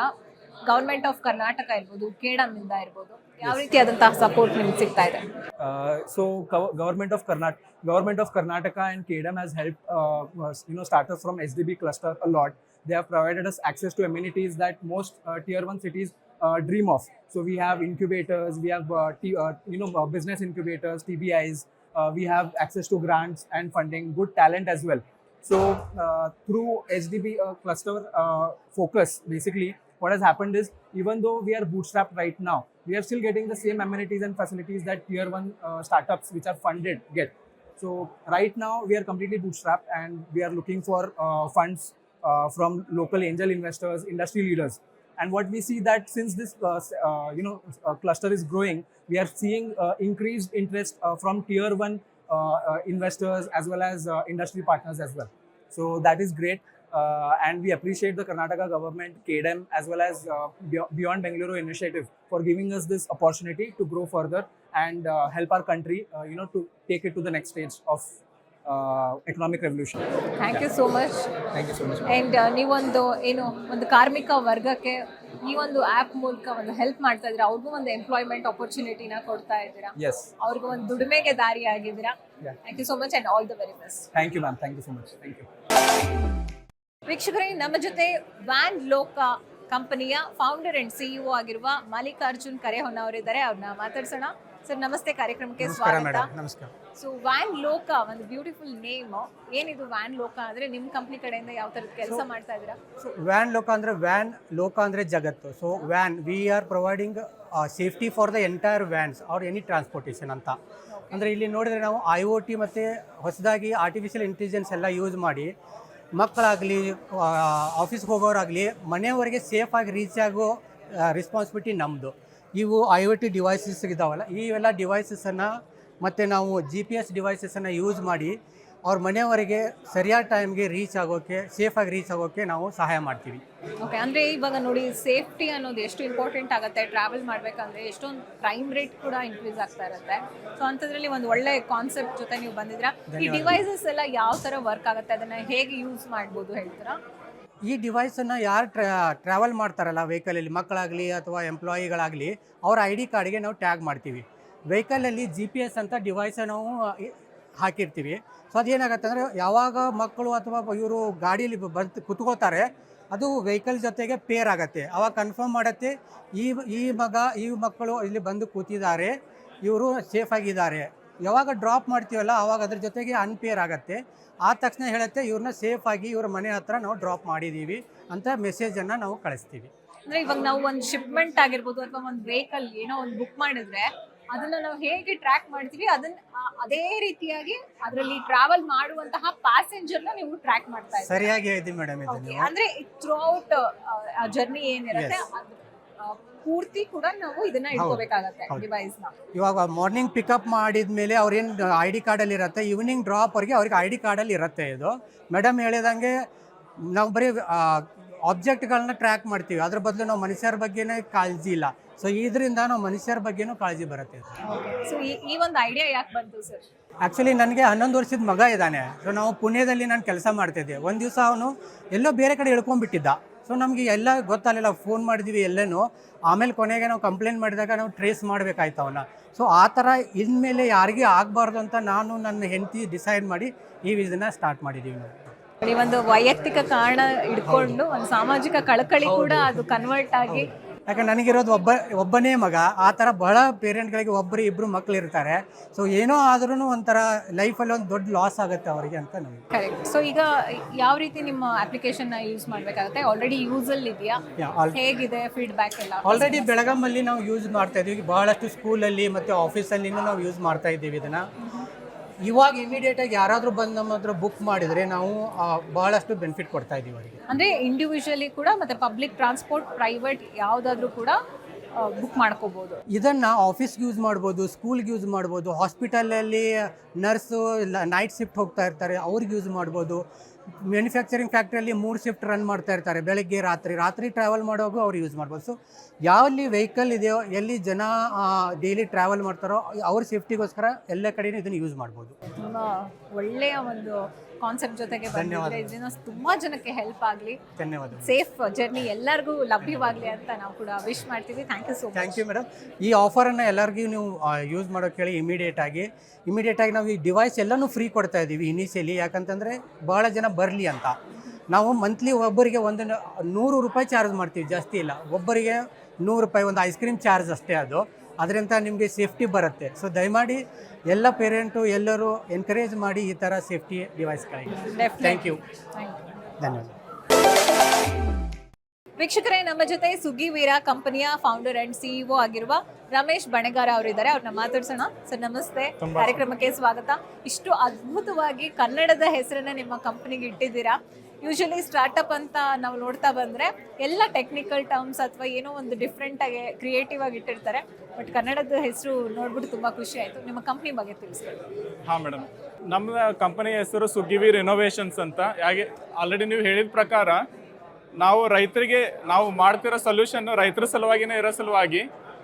ಗವರ್ಮೆಂಟ್ ಆಫ್ ಕರ್ನಾಟಕ ಇರ್ಬೋದು ಕೇಡಮ್ ಇಂದ ಇರ್ಬೋದು ಯಾವ ರೀತಿಯಾದಂತಹ ಸಪೋರ್ಟ್ ನಿಮ್ಗೆ ಸಿಗ್ತಾ ಇದೆ Uh, so gov- government of Karnataka, government of Karnataka and KDM has helped uh, was, you know startups from SDB cluster a lot. They have provided us access to amenities that most uh, tier one cities uh, dream of. So we have incubators, we have uh, t- uh, you know uh, business incubators, TBIs. Uh, we have access to grants and funding, good talent as well. So uh, through HDB uh, cluster uh, focus, basically what has happened is even though we are bootstrapped right now, we are still getting the same amenities and facilities that tier one uh, startups which are funded get. So right now we are completely bootstrapped and we are looking for uh, funds uh, from local angel investors, industry leaders. And what we see that since this uh, uh, you know uh, cluster is growing, we are seeing uh, increased interest uh, from tier one uh, uh, investors as well as uh, industry partners as well. So that is great. Uh, and we appreciate the Karnataka government, KDM, as well as uh, Bey- Beyond Bengaluru initiative for giving us this opportunity to grow further and uh, help our country, uh, you know, to take it to the next stage of uh, economic revolution. Thank you so much Thank you so much. And ನೀವೊಂದು ಏನು ಒಂದು ಕಾರ್ಮಿಕ ವರ್ಗಕ್ಕೆ ಈ ಒಂದು app ಮೂಲಕ ಒಂದು help ಮಾಡ್ತಾ ಇದ್ದೀರಾ ಅವ್ರಿಗೂ ಒಂದು ಎಂಪ್ಲಾಯ್ಮೆಂಟ್ ಆಪರ್ಚುನಿಟಿನ ಕೊಡ್ತಾ ಇದ್ದೀರಾ Yes. ಅವ್ರಿಗೂ ಒಂದು ದುಡಿಮೆಗೆ ದಾರಿ ಆಗಿದ್ದೀರಾ Yeah. Thank you so much and all the very best Thank you, ma'am. Thank you so much. Thank you. ವೀಕ್ಷಕರೇ ನಮ್ಮ ಜೊತೆ ವ್ಯಾನ್ ಲೋಕ ಕಂಪನಿಯ ಫೌಂಡರ್ ಅಂಡ್ ಸಿಇಒ ಆಗಿರುವ ಮಲ್ಲಿಕಾರ್ಜುನ್ ಕರೆಹೊನ್ನ ಅವರಿದ್ದಾರೆ. ಅವ್ರನ್ನ ಮಾತಾಡ್ಸೋಣ. ಸರ್ ನಮಸ್ತೆ. ಕಾರ್ಯಕ್ರಮಕ್ಕೆ ಸ್ವಾಗತ. ನಮಸ್ಕಾರ. ಸೊ ವ್ಯಾನ್ ಲೋಕ ಒಂದು ಬ್ಯೂಟಿಫುಲ್ ನೇಮ್ ಏನಿದು ವ್ಯಾನ್ ಲೋಕ ಅಂದ್ರೆ ನಿಮ್ಮ ಕಂಪ್ನಿ ಕಡೆಯಿಂದ ಯಾವ ತರದ ಕೆಲಸ ಮಾಡ್ತಾ ಇದ್ದೀರಾ? ಸೊ ವ್ಯಾನ್ ಲೋಕ ಅಂದ್ರೆ ವ್ಯಾನ್ ಲೋಕ ಅಂದ್ರೆ ಜಗತ್ತು. So van we are providing safety for the entire vans or any transportation ಅಂತ. ಅಂದರೆ ಇಲ್ಲಿ ನೋಡಿದರೆ ನಾವು ಐ ಒ ಟಿ ಮತ್ತು ಹೊಸದಾಗಿ ಆರ್ಟಿಫಿಷಿಯಲ್ ಇಂಟೆಲಿಜೆನ್ಸ್ ಎಲ್ಲ ಯೂಸ್ ಮಾಡಿ ಮಕ್ಕಳಾಗಲಿ ಆಫೀಸ್ಗೆ ಹೋಗೋರಾಗಲಿ, ಮನೆಯವರೆಗೆ ಸೇಫಾಗಿ ರೀಚ್ ಆಗೋ ರೆಸ್ಪಾನ್ಸಿಬಿಲಿಟಿ ನಮ್ಮದು ಇವು ಐ ಒ ಟಿ ಡಿವೈಸಸ್ ಇದಾವಲ್ಲ ಇವೆಲ್ಲ ಡಿವೈಸಸನ್ನು ಮತ್ತು ನಾವು ಜಿ ಪಿ ಎಸ್ ಡಿವೈಸಸನ್ನು ಯೂಸ್ ಮಾಡಿ ಅವ್ರ ಮನೆಯವರಿಗೆ ಸರಿಯಾದ ಟೈಮ್ಗೆ ರೀಚ್ ಆಗೋಕ್ಕೆ ಸೇಫಾಗಿ ರೀಚ್ ಆಗೋಕ್ಕೆ ನಾವು ಸಹಾಯ ಮಾಡ್ತೀವಿ. ಓಕೆ ಅಂದ್ರೆ ಇವಾಗ ನೋಡಿ ಸೇಫ್ಟಿ ಅನ್ನೋದು ಎಷ್ಟು ಇಂಪಾರ್ಟೆಂಟ್ ಆಗುತ್ತೆ ಟ್ರಾವೆಲ್ ಮಾಡ್ಬೇಕಂದ್ರೆ ಎಷ್ಟೊಂದು ಕ್ರೈಮ್ ರೇಟ್ ಕೂಡ ಇನ್ಕ್ರೀಸ್ ಆಗ್ತಾ ಇರುತ್ತೆ. ಸೊ ಅಂಥದ್ರಲ್ಲಿ ಒಂದು ಒಳ್ಳೆ ಕಾನ್ಸೆಪ್ಟ್ ಜೊತೆ ನೀವು ಬಂದಿದ್ರೆ ಈ ಡಿವೈಸಸ್ ಎಲ್ಲ ಯಾವ ತರ ವರ್ಕ್ ಆಗುತ್ತೆ ಅದನ್ನ ಹೇಗೆ ಯೂಸ್ ಮಾಡ್ಬೋದು ಹೇಳ್ತೀರಾ? ಈ ಡಿವೈಸನ್ನು ಯಾರು ಟ್ರಾ ಟ್ರಾವೆಲ್ ಮಾಡ್ತಾರಲ್ಲ ವೆಹಿಕಲಲ್ಲಿ ಮಕ್ಕಳಾಗಲಿ ಅಥವಾ ಎಂಪ್ಲಾಯಿಗಳಾಗಲಿ ಅವ್ರ ಐ ಡಿ ಕಾರ್ಡ್ಗೆ ನಾವು ಟ್ಯಾಗ್ ಮಾಡ್ತೀವಿ. ವೆಹಿಕಲಲ್ಲಿ ಜಿ ಪಿ ಎಸ್ ಅಂತ ಡಿವೈಸ ನಾವು ಹಾಕಿರ್ತೀವಿ. ಸೊ ಅದೇನಾಗುತ್ತೆ ಅಂದರೆ ಯಾವಾಗ ಮಕ್ಕಳು ಅಥವಾ ಇವರು ಗಾಡೀಲಿ ಬಂದು ಕುತ್ಕೋತಾರೆ ಅದು ವೆಹಿಕಲ್ ಜೊತೆಗೆ ಪೇರ್ ಆಗುತ್ತೆ. ಅವಾಗ ಕನ್ಫರ್ಮ್ ಮಾಡುತ್ತೆ, ಈ ಈ ಮಗ, ಈ ಮಕ್ಕಳು ಇಲ್ಲಿ ಬಂದು ಕೂತಿದ್ದಾರೆ, ಇವರು ಸೇಫಾಗಿದ್ದಾರೆ ಯಾವಾಗ ಡ್ರಾಪ್ ಮಾಡ್ತೀವಲ್ಲ, ಅವಾಗ ಅದ್ರ ಜೊತೆಗೆ ಅನ್ಪೇರ್ ಆಗುತ್ತೆ. ಆ ತಕ್ಷಣ ಹೇಳುತ್ತೆ ಇವ್ರನ್ನ ಆಗಿ ಇವ್ರ ಮನೆ ಹತ್ರ ನಾವು ಡ್ರಾಪ್ ಮಾಡಿದ್ದೀವಿ ಅಂತ ಮೆಸೇಜನ್ನು ನಾವು ಕಳಿಸ್ತೀವಿ. ಅಂದ್ರೆ ಇವಾಗ ನಾವು ಒಂದು ಶಿಪ್ಮೆಂಟ್ ಆಗಿರ್ಬೋದು ಅಥವಾ ಒಂದು ವೆಹಿಕಲ್ ಏನೋ ಒಂದು ಬುಕ್ ಮಾಡಿದ್ರೆ ಅದನ್ನ ನಾವು ಹೇಗೆ ಟ್ರ್ಯಾಕ್ ಮಾಡ್ತೀವಿ ಅದನ್ನ ಅದೇ ರೀತಿಯಾಗಿ ಅದರಲ್ಲಿ ಟ್ರಾವೆಲ್ ಮಾಡುವಂತಹ ಪ್ಯಾಸೆಂಜರ್ನ ನೀವು ಟ್ರ್ಯಾಕ್ ಮಾಡ್ತಾ ಇದ್ದೀವಿ ಸರಿಯಾಗಿ ಹೇಳಿದ್ವಿ ಮೇಡಮ್ ಇದು ಅಂದ್ರೆ ಥ್ರೂ ಔಟ್ ಜರ್ನಿ ಏನಿರುತ್ತೆ ಪೂರ್ತಿ ಕೂಡ ನಾವು ಇದನ್ನ ಇಟ್ಕೋಬೇಕಾಗತ್ತೆ. ಡಿವೈಸ್ನ. ಇವಾಗ ಮಾರ್ನಿಂಗ್ ಪಿಕಪ್ ಮಾಡಿದ್ಮೇಲೆ ಅವ್ರೇನು ಐ ಡಿ ಕಾರ್ಡಲ್ಲಿ ಇರುತ್ತೆ ಈವ್ನಿಂಗ್ ಡ್ರಾಪ್ ಅವ್ರಿಗೆ ಐ ಡಿ ಕಾರ್ಡಲ್ಲಿ ಇರುತ್ತೆ ಇದು. ಮೇಡಮ್ ಹೇಳಿದಂಗೆ ನಾವು ಬರೀ ಆಬ್ಜೆಕ್ಟ್ಗಳನ್ನ ಟ್ರ್ಯಾಕ್ ಮಾಡ್ತೀವಿ. ಅದ್ರ ಬದಲು ನಾವು ಮನುಷ್ಯರ ಬಗ್ಗೆನೇ ಕಾಳಜಿ ಇಲ್ಲ. ಸೊ ಇದರಿಂದ ನಾವು ಮನುಷ್ಯರ ಬಗ್ಗೆನೂ ಕಾಳಜಿ ಬರುತ್ತೆ. ಸೊ ಈ ಒಂದು ಐಡಿಯಾ ಯಾಕೆ ಬಂತು ಸರ್ ಆ್ಯಕ್ಚುಲಿ ನನಗೆ ಹನ್ನೊಂದು ವರ್ಷದ ಮಗ ಇದ್ದಾನೆ. ಸೊ ನಾವು ಪುಣ್ಯದಲ್ಲಿ ನಾನು ಕೆಲಸ ಮಾಡ್ತಿದ್ದೆ. ಒಂದು ದಿವಸ ಅವನು ಎಲ್ಲೋ ಬೇರೆ ಕಡೆ ಇಳ್ಕೊಂಡ್ಬಿಟ್ಟಿದ್ದ. ಸೊ ನಮಗೆ ಎಲ್ಲ ಗೊತ್ತಾಗಲಿಲ್ಲ. ಫೋನ್ ಮಾಡಿದ್ವಿ ಎಲ್ಲನೂ. ಆಮೇಲೆ ಕೊನೆಗೆ ನಾವು ಕಂಪ್ಲೇಂಟ್ ಮಾಡಿದಾಗ ನಾವು ಟ್ರೇಸ್ ಮಾಡಬೇಕಾಯ್ತು ಅವನ್ನ. ಸೊ ಆ ಥರ ಇನ್ಮೇಲೆ ಯಾರಿಗೂ ಆಗಬಾರ್ದು ಅಂತ ನಾನು ನನ್ನ ಹೆಂಡತಿ ಡಿಸೈಡ್ ಮಾಡಿ ಈ ವಿಜನ್ನ ಸ್ಟಾರ್ಟ್ ಮಾಡಿದ್ದೀವಿ ನಾವು. ಒಂದು ವೈಯಕ್ತಿಕ ಕಾರಣ ಇಟ್ಕೊಂಡು ಒಂದು ಸಾಮಾಜಿಕ ಕಳಕಳಿ ಕೂಡ ಅದು ಕನ್ವರ್ಟ್ ಆಗಿ ಯಾಕಂದ್ರೆ ನನಗಿರೋದು ಒಬ್ಬ ಒಬ್ಬನೇ ಮಗ ಆ ಥರ ಬಹಳ ಪೇರೆಂಟ್ಗಳಿಗೆ ಒಬ್ಬರು ಇಬ್ಬರು ಮಕ್ಕಳು ಇರ್ತಾರೆ ಸೊ ಏನೋ ಆದ್ರೂ ಒಂಥರ ಲೈಫಲ್ಲಿ ಒಂದು ದೊಡ್ಡ ಲಾಸ್ ಆಗುತ್ತೆ ಅವರಿಗೆ ಅಂತ ನಮಗೆ. ಕರೆಕ್ಟ್ ಸೊ ಈಗ ಯಾವ ರೀತಿ ನಿಮ್ಮ ಅಪ್ಲಿಕೇಶನ್ನ ಯೂಸ್ ಮಾಡಬೇಕಾಗುತ್ತೆ? ಆಲ್ರೆಡಿ ಯೂಸಲ್ಲಿ ಇದೆಯಾ? ಹೇಗಿದೆ ಫೀಡ್ಬ್ಯಾಕ್ ಎಲ್ಲ? ಆಲ್ರೆಡಿ ಬೆಳಗಾಮಲ್ಲಿ ನಾವು ಯೂಸ್ ಮಾಡ್ತಾ ಇದೀವಿ. ಬಹಳಷ್ಟು ಸ್ಕೂಲಲ್ಲಿ ಮತ್ತು ಆಫೀಸಲ್ಲಿನೂ ನಾವು ಯೂಸ್ ಮಾಡ್ತಾ ಇದ್ದೀವಿ ಇದನ್ನ. ಇವಾಗ ಇಮಿಡಿಯೇಟ್ ಆಗಿ ಯಾರಾದರೂ ಬಂದು ನಮ್ಮ ಹತ್ರ ಬುಕ್ ಮಾಡಿದರೆ ನಾವು ಆ, ಬಹಳಷ್ಟು ಬೆನಿಫಿಟ್ ಕೊಡ್ತಾ ಇದ್ದೀವಿ ಅವರಿಗೆ. ಅಂದ್ರೆ ಇಂಡಿವಿಜುವಲಿ ಕೂಡ ಮತ್ತೆ ಪಬ್ಲಿಕ್ ಟ್ರಾನ್ಸ್ಪೋರ್ಟ್ ಪ್ರೈವೇಟ್ ಯಾವುದಾದ್ರೂ ಕೂಡ ಬುಕ್ ಮಾಡ್ಕೋಬಹುದು ಇದನ್ನು ಆಫೀಸ್ಗೆ ಯೂಸ್ ಮಾಡ್ಬೋದು ಸ್ಕೂಲ್ಗೆ ಯೂಸ್ ಮಾಡ್ಬೋದು ಹಾಸ್ಪಿಟಲಲ್ಲಿ ನರ್ಸು ನೈಟ್ ಶಿಫ್ಟ್ ಹೋಗ್ತಾ ಇರ್ತಾರೆ ಅವ್ರಿಗೆ ಯೂಸ್ ಮಾಡ್ಬೋದು. ಮ್ಯಾನುಫ್ಯಾಕ್ಚರಿಂಗ್ ಫ್ಯಾಕ್ಟ್ರಿಯಲ್ಲಿ ಮೂರು ಶಿಫ್ಟ್ ರನ್ ಮಾಡ್ತಾ ಇರ್ತಾರೆ. ಬೆಳಗ್ಗೆ, ರಾತ್ರಿ. ರಾತ್ರಿ ಟ್ರಾವೆಲ್ ಮಾಡುವಾಗ ಅವ್ರು ಯೂಸ್ ಮಾಡ್ಬೋದು. ಸೊ ಯಾವಲ್ಲಿ ವೆಹಿಕಲ್ ಇದೆಯೋ, ಎಲ್ಲಿ ಜನ ಡೈಲಿ ಟ್ರಾವೆಲ್ ಮಾಡ್ತಾರೋ, ಅವ್ರ ಸೇಫ್ಟಿಗೋಸ್ಕರ ಎಲ್ಲ ಕಡೆಯೂ ಇದನ್ನು ಯೂಸ್ ಮಾಡ್ಬೋದು. ತುಂಬಾ ಒಳ್ಳೆಯ ಒಂದು ಕಾನ್ಸೆಪ್ಟ್ ಜೊತೆಗೆ ಬಂದಿದ್ರೆ ಇದರಿಂದ ತುಂಬಾ ಜನಕ್ಕೆ ಹೆಲ್ಪ್ ಆಗಲಿ. ಧನ್ಯವಾದ ಸೇಫ್ ಜರ್ನಿ ಎಲ್ಲರಿಗೂ ಲಭ್ಯವಾಗಲಿ ಅಂತ ನಾವು ಕೂಡ ವಿಶ್ ಮಾಡ್ತೀವಿ. Thank you so thank you madam ಈ ಆಫರನ್ನು ಎಲ್ಲರಿಗೂ ನೀವು ಯೂಸ್ ಮಾಡೋಕೆ ಹೇಳಿ ಇಮಿಡಿಯೇಟ್ ಆಗಿ. ಇಮಿಡಿಯೇಟ್ ಆಗಿ ನಾವು ಈ ಡಿವೈಸ್ ಎಲ್ಲನೂ ಫ್ರೀ ಕೊಡ್ತಾ ಇದ್ದೀವಿ ಇನಿಷಿಯಲಿ ಯಾಕಂತಂದರೆ ಭಾಳ ಜನ ಬರಲಿ ಅಂತ. ನಾವು ಮಂತ್ಲಿ ಒಬ್ಬರಿಗೆ ಒಂದು ನೂರು ರೂಪಾಯಿ ಚಾರ್ಜ್ ಮಾಡ್ತೀವಿ. ಜಾಸ್ತಿ ಇಲ್ಲ. ಒಬ್ಬರಿಗೆ ನೂರು ರೂಪಾಯಿ ಒಂದು ಐಸ್ ಕ್ರೀಮ್ ಚಾರ್ಜ್ ಅಷ್ಟೇ ಅದು. ಅದರಿಂದ ನಿಮಗೆ ಸೇಫ್ಟಿ ಬರುತ್ತೆ. ಸೊ ದಯಮಾಡಿ ಎಲ್ಲ ಪೇರೆಂಟು ಎಲ್ಲರೂ ಎನ್ಕರೇಜ್ ಮಾಡಿ ಈ ಥರ ಸೇಫ್ಟಿ ಡಿವೈಸ್ಗಳಿಗೆ ಥ್ಯಾಂಕ್ ಯು ಧನ್ಯವಾದ. ವೀಕ್ಷಕರೇ ನಮ್ಮ ಜೊತೆ ಸುಗ್ಗಿ ವೀರ ಕಂಪನಿಯ ಫೌಂಡರ್ ಅಂಡ್ ಸಿಇಒ ಆಗಿರುವ ರಮೇಶ್ ಬಣಗಾರ ಅವರಿದ್ದಾರೆ. ಅವ್ರನ್ನ ಮಾತಾಡ್ಸೋಣ. ಸರ್ ನಮಸ್ತೆ. ಕಾರ್ಯಕ್ರಮಕ್ಕೆ ಸ್ವಾಗತ. ಇಷ್ಟು ಅದ್ಭುತವಾಗಿ ಕನ್ನಡದ ಹೆಸರನ್ನ ನಿಮ್ಮ ಕಂಪನಿಗೆ ಇಟ್ಟಿದ್ದೀರಾ? ಯೂಶಲಿ ಸ್ಟಾರ್ಟಪ್ ಅಂತ ನಾವು ನೋಡ್ತಾ ಬಂದ್ರೆ ಎಲ್ಲ ಟೆಕ್ನಿಕಲ್ ಟರ್ಮ್ಸ್ ಅಥವಾ ಏನೋ ಒಂದು ಡಿಫ್ರೆಂಟ್ ಆಗಿ ಕ್ರಿಯೇಟಿವ್ ಆಗಿ ಇಟ್ಟಿರ್ತಾರೆ. ಬಟ್ ಕನ್ನಡದ ಹೆಸರು ನೋಡ್ಬಿಟ್ಟು ತುಂಬಾ ಖುಷಿ ಆಯ್ತು. ನಿಮ್ಮ ಕಂಪ್ನಿ ಬಗ್ಗೆ ತಿಳಿಸ್ಕೊಳ್ಳಿ ಹಾಂ ಮೇಡಮ್ ನಮ್ಮ ಕಂಪನಿ ಹೆಸರು ಸುಗ್ಗಿವೀರ್ ಇನೋವೇಷನ್ಸ್ ಅಂತ. ಹಾಗೆ ಆಲ್ರೆಡಿ ನೀವು ಹೇಳಿದ ಪ್ರಕಾರ ನಾವು ರೈತರಿಗೆ, ನಾವು ಮಾಡ್ತಿರೋ ಸೊಲ್ಯೂಷನ್ ರೈತರ ಸಲುವಾಗಿನೇ ಇರೋ ಸಲುವಾಗಿ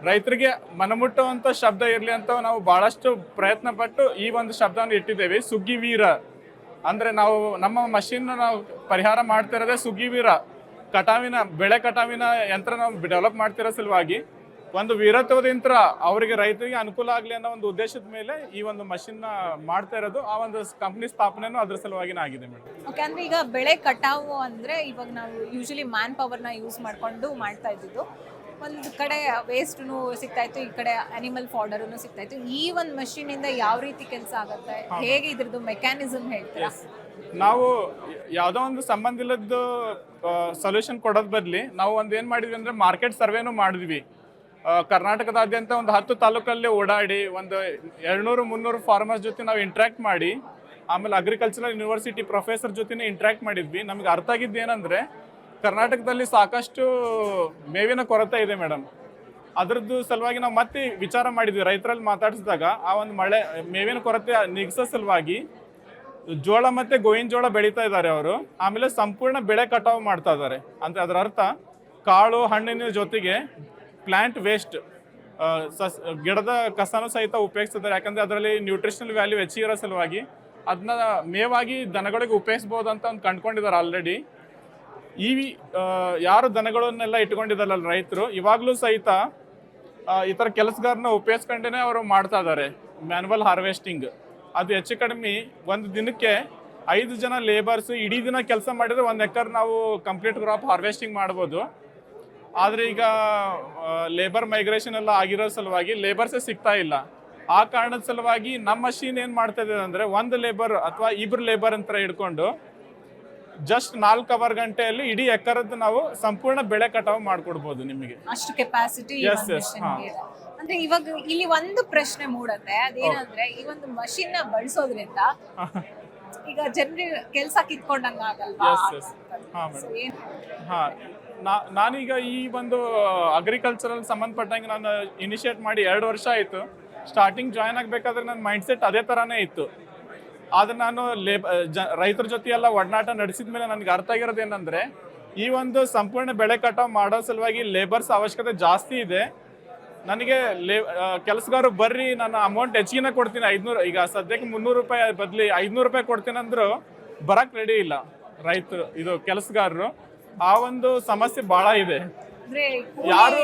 ರೈತರಿಗೆ ಮನಮುಟ್ಟುವಂಥ ಶಬ್ದ ಇರಲಿ ಅಂತ ನಾವು ಭಾಳಷ್ಟು ಪ್ರಯತ್ನ ಪಟ್ಟು ಈ ಒಂದು ಶಬ್ದವನ್ನು ಇಟ್ಟಿದ್ದೇವೆ. ಸುಗ್ಗಿವೀರ. ಅಂದರೆ ನಾವು ನಮ್ಮ ಮಷಿನ್ ನಾವು ಪರಿಹಾರ ಮಾಡ್ತಿರೋದೇ ಸುಗ್ಗಿವೀರ. ಕಟಾವಿನ, ಬೆಳೆ ಕಟಾವಿನ ಯಂತ್ರ ನಾವು ಡೆವಲಪ್ ಮಾಡ್ತಿರೋ ಸಲುವಾಗಿ ಒಂದು ವೀರತ್ವದಿಂದ ಅವರಿಗೆ ರೈತರಿಗೆ ಅನುಕೂಲ ಆಗಲಿ ಅನ್ನೋ ಒಂದು ಉದ್ದೇಶದ ಮೇಲೆ ಈ ಒಂದು ಮಷಿನ್ ಮಾಡ್ತಾ ಇರೋದು ಆ ಒಂದು ಕಂಪ್ನಿ ಸ್ಥಾಪನೆನೂ ಅದ್ರ ಸಲುವಾಗಿನೇ ಆಗಿದೆ ಮೇಡಮ್ ಓಕೆ ಅಂದ್ರೆ ಈಗ ಬೆಳೆ ಕಟಾವು ಅಂದ್ರೆ ಇವಾಗ ನಾವು ಯೂಶಲಿ ಮ್ಯಾನ್ ಪವರ್ನ ಯೂಸ್ ಮಾಡ್ಕೊಂಡು ಮಾಡ್ತಾ ಇದ್ದಿದ್ದು. ಒಂದು ಕಡೆ ವೇಸ್ಟ್ನು ಸಿಗ್ತಾ ಇತ್ತು ಈ ಕಡೆ ಅನಿಮಲ್ ಫಾರ್ಡರ್ನು ಸಿಗ್ತಾ ಇತ್ತು. ಈ ಒಂದು ಮಷೀನ್ ಇಂದ ಯಾವ ರೀತಿ ಕೆಲಸ ಆಗುತ್ತೆ? ಹೇಗೆ ಇದ್ರದ್ದು ಮೆಕ್ಯಾನಿಸಮ್ ಹೇಳ್ತೀರಾ? ನಾವು ಯಾವುದೋ ಒಂದು ಸಂಬಂಧ ಇಲ್ಲದ ಸೊಲ್ಯೂಷನ್ ಕೊಡೋದ್ ಬದಲಿ ನಾವು ಒಂದು ಏನು ಮಾಡಿದ್ವಿ ಅಂದ್ರೆ ಮಾರ್ಕೆಟ್ ಸರ್ವೇನು ಮಾಡಿದ್ವಿ. ಕರ್ನಾಟಕದಾದ್ಯಂತ ಒಂದು ಹತ್ತು ತಾಲೂಕಲ್ಲಿ ಓಡಾಡಿ ಒಂದು ಎರಡ್ನೂರು, ಮುನ್ನೂರು ಫಾರ್ಮರ್ಸ್ ಜೊತೆ ನಾವು ಇಂಟ್ರ್ಯಾಕ್ಟ್ ಮಾಡಿ, ಆಮೇಲೆ ಅಗ್ರಿಕಲ್ಚರಲ್ ಯೂನಿವರ್ಸಿಟಿ ಪ್ರೊಫೆಸರ್ ಜೊತೆ ಇಂಟ್ರ್ಯಾಕ್ಟ್ ಮಾಡಿದ್ವಿ. ನಮ್ಗೆ ಅರ್ಥ ಆಗಿದ್ದು ಏನಂದರೆ, ಕರ್ನಾಟಕದಲ್ಲಿ ಸಾಕಷ್ಟು ಮೇವಿನ ಕೊರತೆ ಇದೆ ಮೇಡಮ್. ಅದರದ್ದು ಸಲುವಾಗಿ ನಾವು ಮತ್ತೆ ವಿಚಾರ ಮಾಡಿದ್ವಿ. ರೈತರಲ್ಲಿ ಮಾತಾಡಿಸಿದಾಗ ಆ ಒಂದು ಮಳೆ, ಮೇವಿನ ಕೊರತೆ ನೀಗಿಸೋ ಸಲುವಾಗಿ ಜೋಳ ಮತ್ತೆ ಗೋವಿನ ಜೋಳ ಬೆಳೀತಾ ಇದ್ದಾರೆ ಅವರು. ಆಮೇಲೆ ಸಂಪೂರ್ಣ ಬೆಳೆ ಕಟಾವು ಮಾಡ್ತಾ ಇದ್ದಾರೆ. ಅಂದ್ರೆ ಅದರ ಅರ್ಥ, ಕಾಳು, ಹಣ್ಣಿನ ಜೊತೆಗೆ ಪ್ಲಾಂಟ್ ವೇಸ್ಟ್ ಸಸ್, ಗಿಡದ ಕಸನೂ ಸಹಿತ ಉಪಯೋಗಿಸ್ತಿದ್ದಾರೆ. ಯಾಕಂದರೆ ಅದರಲ್ಲಿ ನ್ಯೂಟ್ರಿಷನಲ್ ವ್ಯಾಲ್ಯೂ ಹೆಚ್ಚಿರೋ ಸಲುವಾಗಿ ಅದನ್ನ ಮೇವಾಗಿ ದನಗಳಿಗೆ ಉಪಯೋಗಿಸ್ಬೋದು ಅಂತ ಒಂದು ಕಂಡ್ಕೊಂಡಿದ್ದಾರೆ ಆಲ್ರೆಡಿ ಈ ಯಾರು ದನಗಳನ್ನೆಲ್ಲ ಇಟ್ಕೊಂಡಿದ್ದಾರಲ್ಲ ರೈತರು, ಇವಾಗಲೂ ಸಹಿತ ಈ ಥರ ಕೆಲಸಗಾರನ ಉಪಯೋಗಿಸ್ಕೊಂಡೇ ಅವರು ಮಾಡ್ತಾ ಇದ್ದಾರೆ ಮ್ಯಾನ್ಯಲ್ ಹಾರ್ವೆಸ್ಟಿಂಗ್ ಅದು ಹೆಚ್ಚು ಕಡಿಮೆ ಒಂದು ದಿನಕ್ಕೆ ಐದು ಜನ ಲೇಬರ್ಸ್ ಇಡೀ ದಿನ ಕೆಲಸ ಮಾಡಿದರೆ ಒಂದು ಎಕರ್ ನಾವು ಕಂಪ್ಲೀಟ್ ಕ್ರಾಪ್ ಹಾರ್ವೆಸ್ಟಿಂಗ್ ಮಾಡ್ಬೋದು. ಆದರೆ ಈಗ ಲೇಬರ್ ಮೈಗ್ರೇಷನ್ ಎಲ್ಲ ಆಗಿರೋ ಸಲುವಾಗಿ ಲೇಬರ್ಸೇ ಸಿಗ್ತಾ ಇಲ್ಲ. ಆ ಕಾರಣದ ಸಲುವಾಗಿ ನಮ್ಮ ಮಷೀನ್ ಏನು ಮಾಡ್ತಾ ಇದೆ ಅಂದರೆ ಒಂದು ಲೇಬರ್ ಅಥವಾ ಇಬ್ಬರು ಲೇಬರ್ ಅಂತ ಹಿಡ್ಕೊಂಡು ಜಸ್ಟ್ ನಾಲ್ಕು ಅವರ್ ಗಂಟೆಯಲ್ಲಿ ಇಡೀ ಎಕರದ್ದು ನಾವು ಸಂಪೂರ್ಣ ಬೆಳೆ ಕಟಾವು ಮಾಡಿಕೊಡ್ಬೋದು ನಿಮಗೆ. ಅಷ್ಟು ಕೆಪಾಸಿಟಿ ಎಸ್ ಎಸ್ ಹಾ. ಅಂದ್ರೆ ಇವಾಗ ಇಲ್ಲಿ ಒಂದು ಪ್ರಶ್ನೆ ಮೂಡತ್ತೆ ಅದೇನಂದ್ರೆ ಈ ಒಂದು ಮಷಿನ್ನ ಬಳಸೋದ್ರಿಂದ ಈಗ ಜನರಿಗೆ ಕೆಲಸ ಕಿತ್ಕೊಂಡಂಗ ಆಗಲ್ವಾ? Yes, yes. ಹಾ, ಏನ್- ಹಾ. ನಾನೀಗ ಈ ಒಂದು ಅಗ್ರಿಕಲ್ಚರಲ್ ಸಂಬಂಧಪಟ್ಟಂಗೆ ನಾನು ಇನಿಷಿಯೇಟ್ ಮಾಡಿ ಎರಡು ವರ್ಷ ಆಯಿತು. ಸ್ಟಾರ್ಟಿಂಗ್ ಜಾಯ್ನ್ ಆಗಬೇಕಾದ್ರೆ ನನ್ನ ಮೈಂಡ್ ಸೆಟ್ ಅದೇ ಥರನೇ ಇತ್ತು. ಆದ್ರೆ ನಾನು ಲೇಬ ಜ, ರೈತರ ಜೊತೆ ಎಲ್ಲ ಒಡನಾಟ ನಡೆಸಿದ ಮೇಲೆ ನನಗೆ ಅರ್ಥ ಆಗಿರೋದು ಏನಂದರೆ, ಈ ಒಂದು ಸಂಪೂರ್ಣ ಬೆಳೆ ಕಟಾವು ಮಾಡೋ ಸಲುವಾಗಿ ಲೇಬರ್ಸ್ ಅವಶ್ಯಕತೆ ಜಾಸ್ತಿ ಇದೆ. ನನಗೆ ಲೇ ಕೆಲಸಗಾರರು ಬರ್ರಿ ನಾನು ಅಮೌಂಟ್ ಹೆಚ್ಚಿಗೆ ಕೊಡ್ತೀನಿ, ಐದುನೂರು, ಈಗ ಸದ್ಯಕ್ಕೆ ಮುನ್ನೂರು ರೂಪಾಯಿ ಬದಲಿ ಐದುನೂರು ರೂಪಾಯಿ ಕೊಡ್ತೀನಿ ಅಂದರೂ ಬರಕ್ಕೆ ರೆಡಿ ಇಲ್ಲ ರೈತರು, ಇದು ಕೆಲಸಗಾರರು. ಆ ಒಂದು ಸಮಸ್ಯೆ ಬಹಳ ಇದೆ. ಯಾರು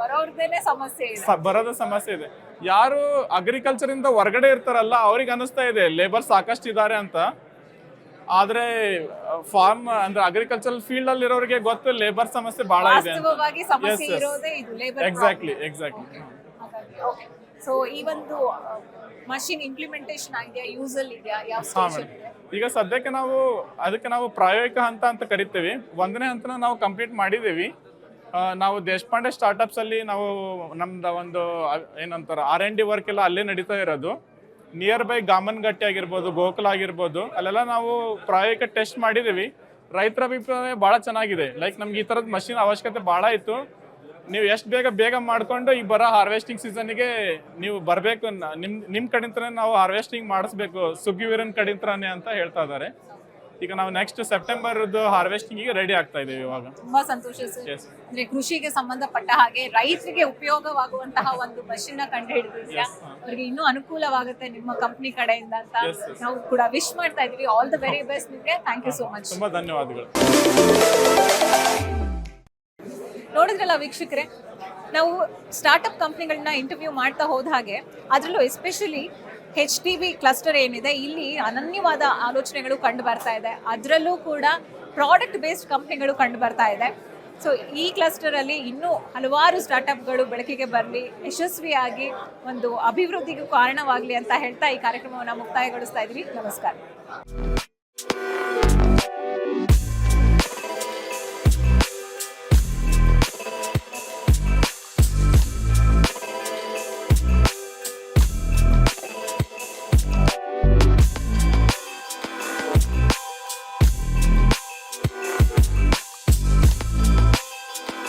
ಬರದ ಸಮಸ್ಯೆ ಬರೋದ ಸಮಸ್ಯೆ ಇದೆ. ಯಾರು ಅಗ್ರಿಕಲ್ಚರ್ ಇಂದ ಹೊರಗಡೆ ಇರ್ತಾರಲ್ಲ ಅವ್ರಿಗೆ ಅನಿಸ್ತಾ ಇದೆ ಲೇಬರ್ ಸಾಕಷ್ಟು ಇದ್ದಾರೆ ಅಂತ. ಆದ್ರೆ ಫಾರ್ಮ್ ಅಂದ್ರೆ ಅಗ್ರಿಕಲ್ಚರ್ ಫೀಲ್ಡ್ ಅಲ್ಲಿ ಇರೋರಿಗೆ ಗೊತ್ತು ಲೇಬರ್ ಸಮಸ್ಯೆ ಬಹಳ ಇದೆ ಎಕ್ಸಾಕ್ಟ್ಲಿ ಎಕ್ಸಾಕ್ಟ್ಲಿ ಸೊ ಈ ಒಂದು ಮಷಿನ್ ಇಂಪ್ಲಿಮೆಂಟೇಷನ್ ಆಗಿದೆಯಾ ಯೂಸಲ್ ಇದೆಯಾ ಯಾವ ಹಾ ಸ್ಟೇಷನ್ ಮೇಡಮ್ ಈಗ ಸದ್ಯಕ್ಕೆ ನಾವು ಅದಕ್ಕೆ ನಾವು ಪ್ರಾಯೋಗಿಕ ಹಂತ ಅಂತ ಕರಿತೀವಿ. ಒಂದನೇ ಹಂತನ ನಾವು ಕಂಪ್ಲೀಟ್ ಮಾಡಿದ್ದೀವಿ. ಆ, ನಾವು ದೇಶಪಾಂಡೆ ಸ್ಟಾರ್ಟ್ಅಪ್ಸ್ ಅಲ್ಲಿ ನಾವು ನಮ್ದು ಒಂದು ಅ- ಏನಂತಾರ ಆರ್ ಎನ್ ಡಿ ವರ್ಕ್ ಎಲ್ಲ ಅಲ್ಲೇ ನಡೀತಾ ಇರೋದು. ನಿಯರ್ ಬೈ ಗಾಮನ್ಗಟ್ಟಿ ಆಗಿರ್ಬೋದು ಗೋಕುಲ ಆಗಿರ್ಬೋದು ಅಲ್ಲೆಲ್ಲ ನಾವು ಪ್ರಾಯೋಗಿಕ ಟೆಸ್ಟ್ ಮಾಡಿದ್ದೀವಿ. ರೈತರ ಅಭಿಪ್ರಾಯ ಭಾಳ ಚೆನ್ನಾಗಿದೆ. ಲೈಕ್ ನಮ್ಗೆ ಈ ಥರದ ಮಷಿನ್ ಅವಶ್ಯಕತೆ ಭಾಳ ಇತ್ತು. ನೀವು ಎಷ್ಟು ಬೇಗ ಬೇಗ ಮಾಡ್ಕೊಂಡು ಈ ಬರೋ ಹಾರ್ವೆಸ್ಟಿಂಗ್ ಸೀಸನ್ಗೆ ನೀವು ಬರಬೇಕು ನಿಮ್ ನಿಮ್ಮ ಕಡೆಯಿಂದನೇ ನಾವು ಹಾರ್ವೆಸ್ಟಿಂಗ್ ಮಾಡಿಸ್ಬೇಕು. ಸುಗ್ಗಿವೀರನ್ ಕಡೆಯಿಂದನೇ ಅಂತ ಹೇಳ್ತಾ ಇದ್ದಾರೆ. ಈಗ ನಾವು ನೆಕ್ಸ್ಟ್ ಸೆಪ್ಟೆಂಬರ್ದು ಹಾರ್ವೆಸ್ಟಿಂಗಿಗೆ ರೆಡಿ ಆಗ್ತಾ ಇದ್ದೀವಿ ಇವಾಗ. ತುಂಬಾ ಸಂತೋಷ ಸರ್. Yes. ಅಂದ್ರೆ ಕೃಷಿಗೆ ಸಂಬಂಧಪಟ್ಟ ಹಾಗೆ ರೈತರಿಗೆ ಉಪಯೋಗವಾಗುವಂತಹ ಒಂದು ಮಷಿನ್ ಕಂಡು ಹಿಡಿದಿದ್ಯಾ ಅವ್ರಿಗೆ ಇನ್ನೂ ಅನುಕೂಲವಾಗುತ್ತೆ ನಿಮ್ಮ ಕಂಪ್ನಿ ಕಡೆಯಿಂದ ಅಂತ. Yes, yes. ನಾವು ಕೂಡ ವಿಶ್ ಮಾಡ್ತಾ ಇದೀವಿ ಆಲ್ ದ ವೆರಿ ಬೆಸ್ಟ್ ನಿಮಗೆ. ಥ್ಯಾಂಕ್ ಯು ಸೋ ಮಚ್ ತುಂಬಾ ಧನ್ಯವಾದಗಳು. ನೋಡಿದ್ರಲ್ಲ ವೀಕ್ಷಕರೇ, ನಾವು ಸ್ಟಾರ್ಟಪ್ ಕಂಪ್ನಿಗಳನ್ನ ಇಂಟರ್ವ್ಯೂ ಮಾಡ್ತಾ ಹೋದ ಹಾಗೆ, ಅದರಲ್ಲೂ especially H T V cluster ಏನಿದೆ, ಇಲ್ಲಿ ಅನನ್ಯವಾದ ಆಲೋಚನೆಗಳು ಕಂಡು ಬರ್ತಾ ಇದೆ. ಅದರಲ್ಲೂ ಕೂಡ ಪ್ರಾಡಕ್ಟ್ ಬೇಸ್ಡ್ ಕಂಪ್ನಿಗಳು ಕಂಡು ಬರ್ತಾ ಇದೆ. ಸೊ ಈ ಕ್ಲಸ್ಟರಲ್ಲಿ ಇನ್ನೂ ಹಲವಾರು ಸ್ಟಾರ್ಟಪ್ಗಳು ಬೆಳಕಿಗೆ ಬರಲಿ, ಯಶಸ್ವಿಯಾಗಿ ಒಂದು ಅಭಿವೃದ್ಧಿಗೂ ಕಾರಣವಾಗಲಿ ಅಂತ ಹೇಳ್ತಾ ಈ ಕಾರ್ಯಕ್ರಮವನ್ನು ಮುಕ್ತಾಯಗೊಳಿಸ್ತಾ ಇದ್ದೀವಿ. ನಮಸ್ಕಾರ.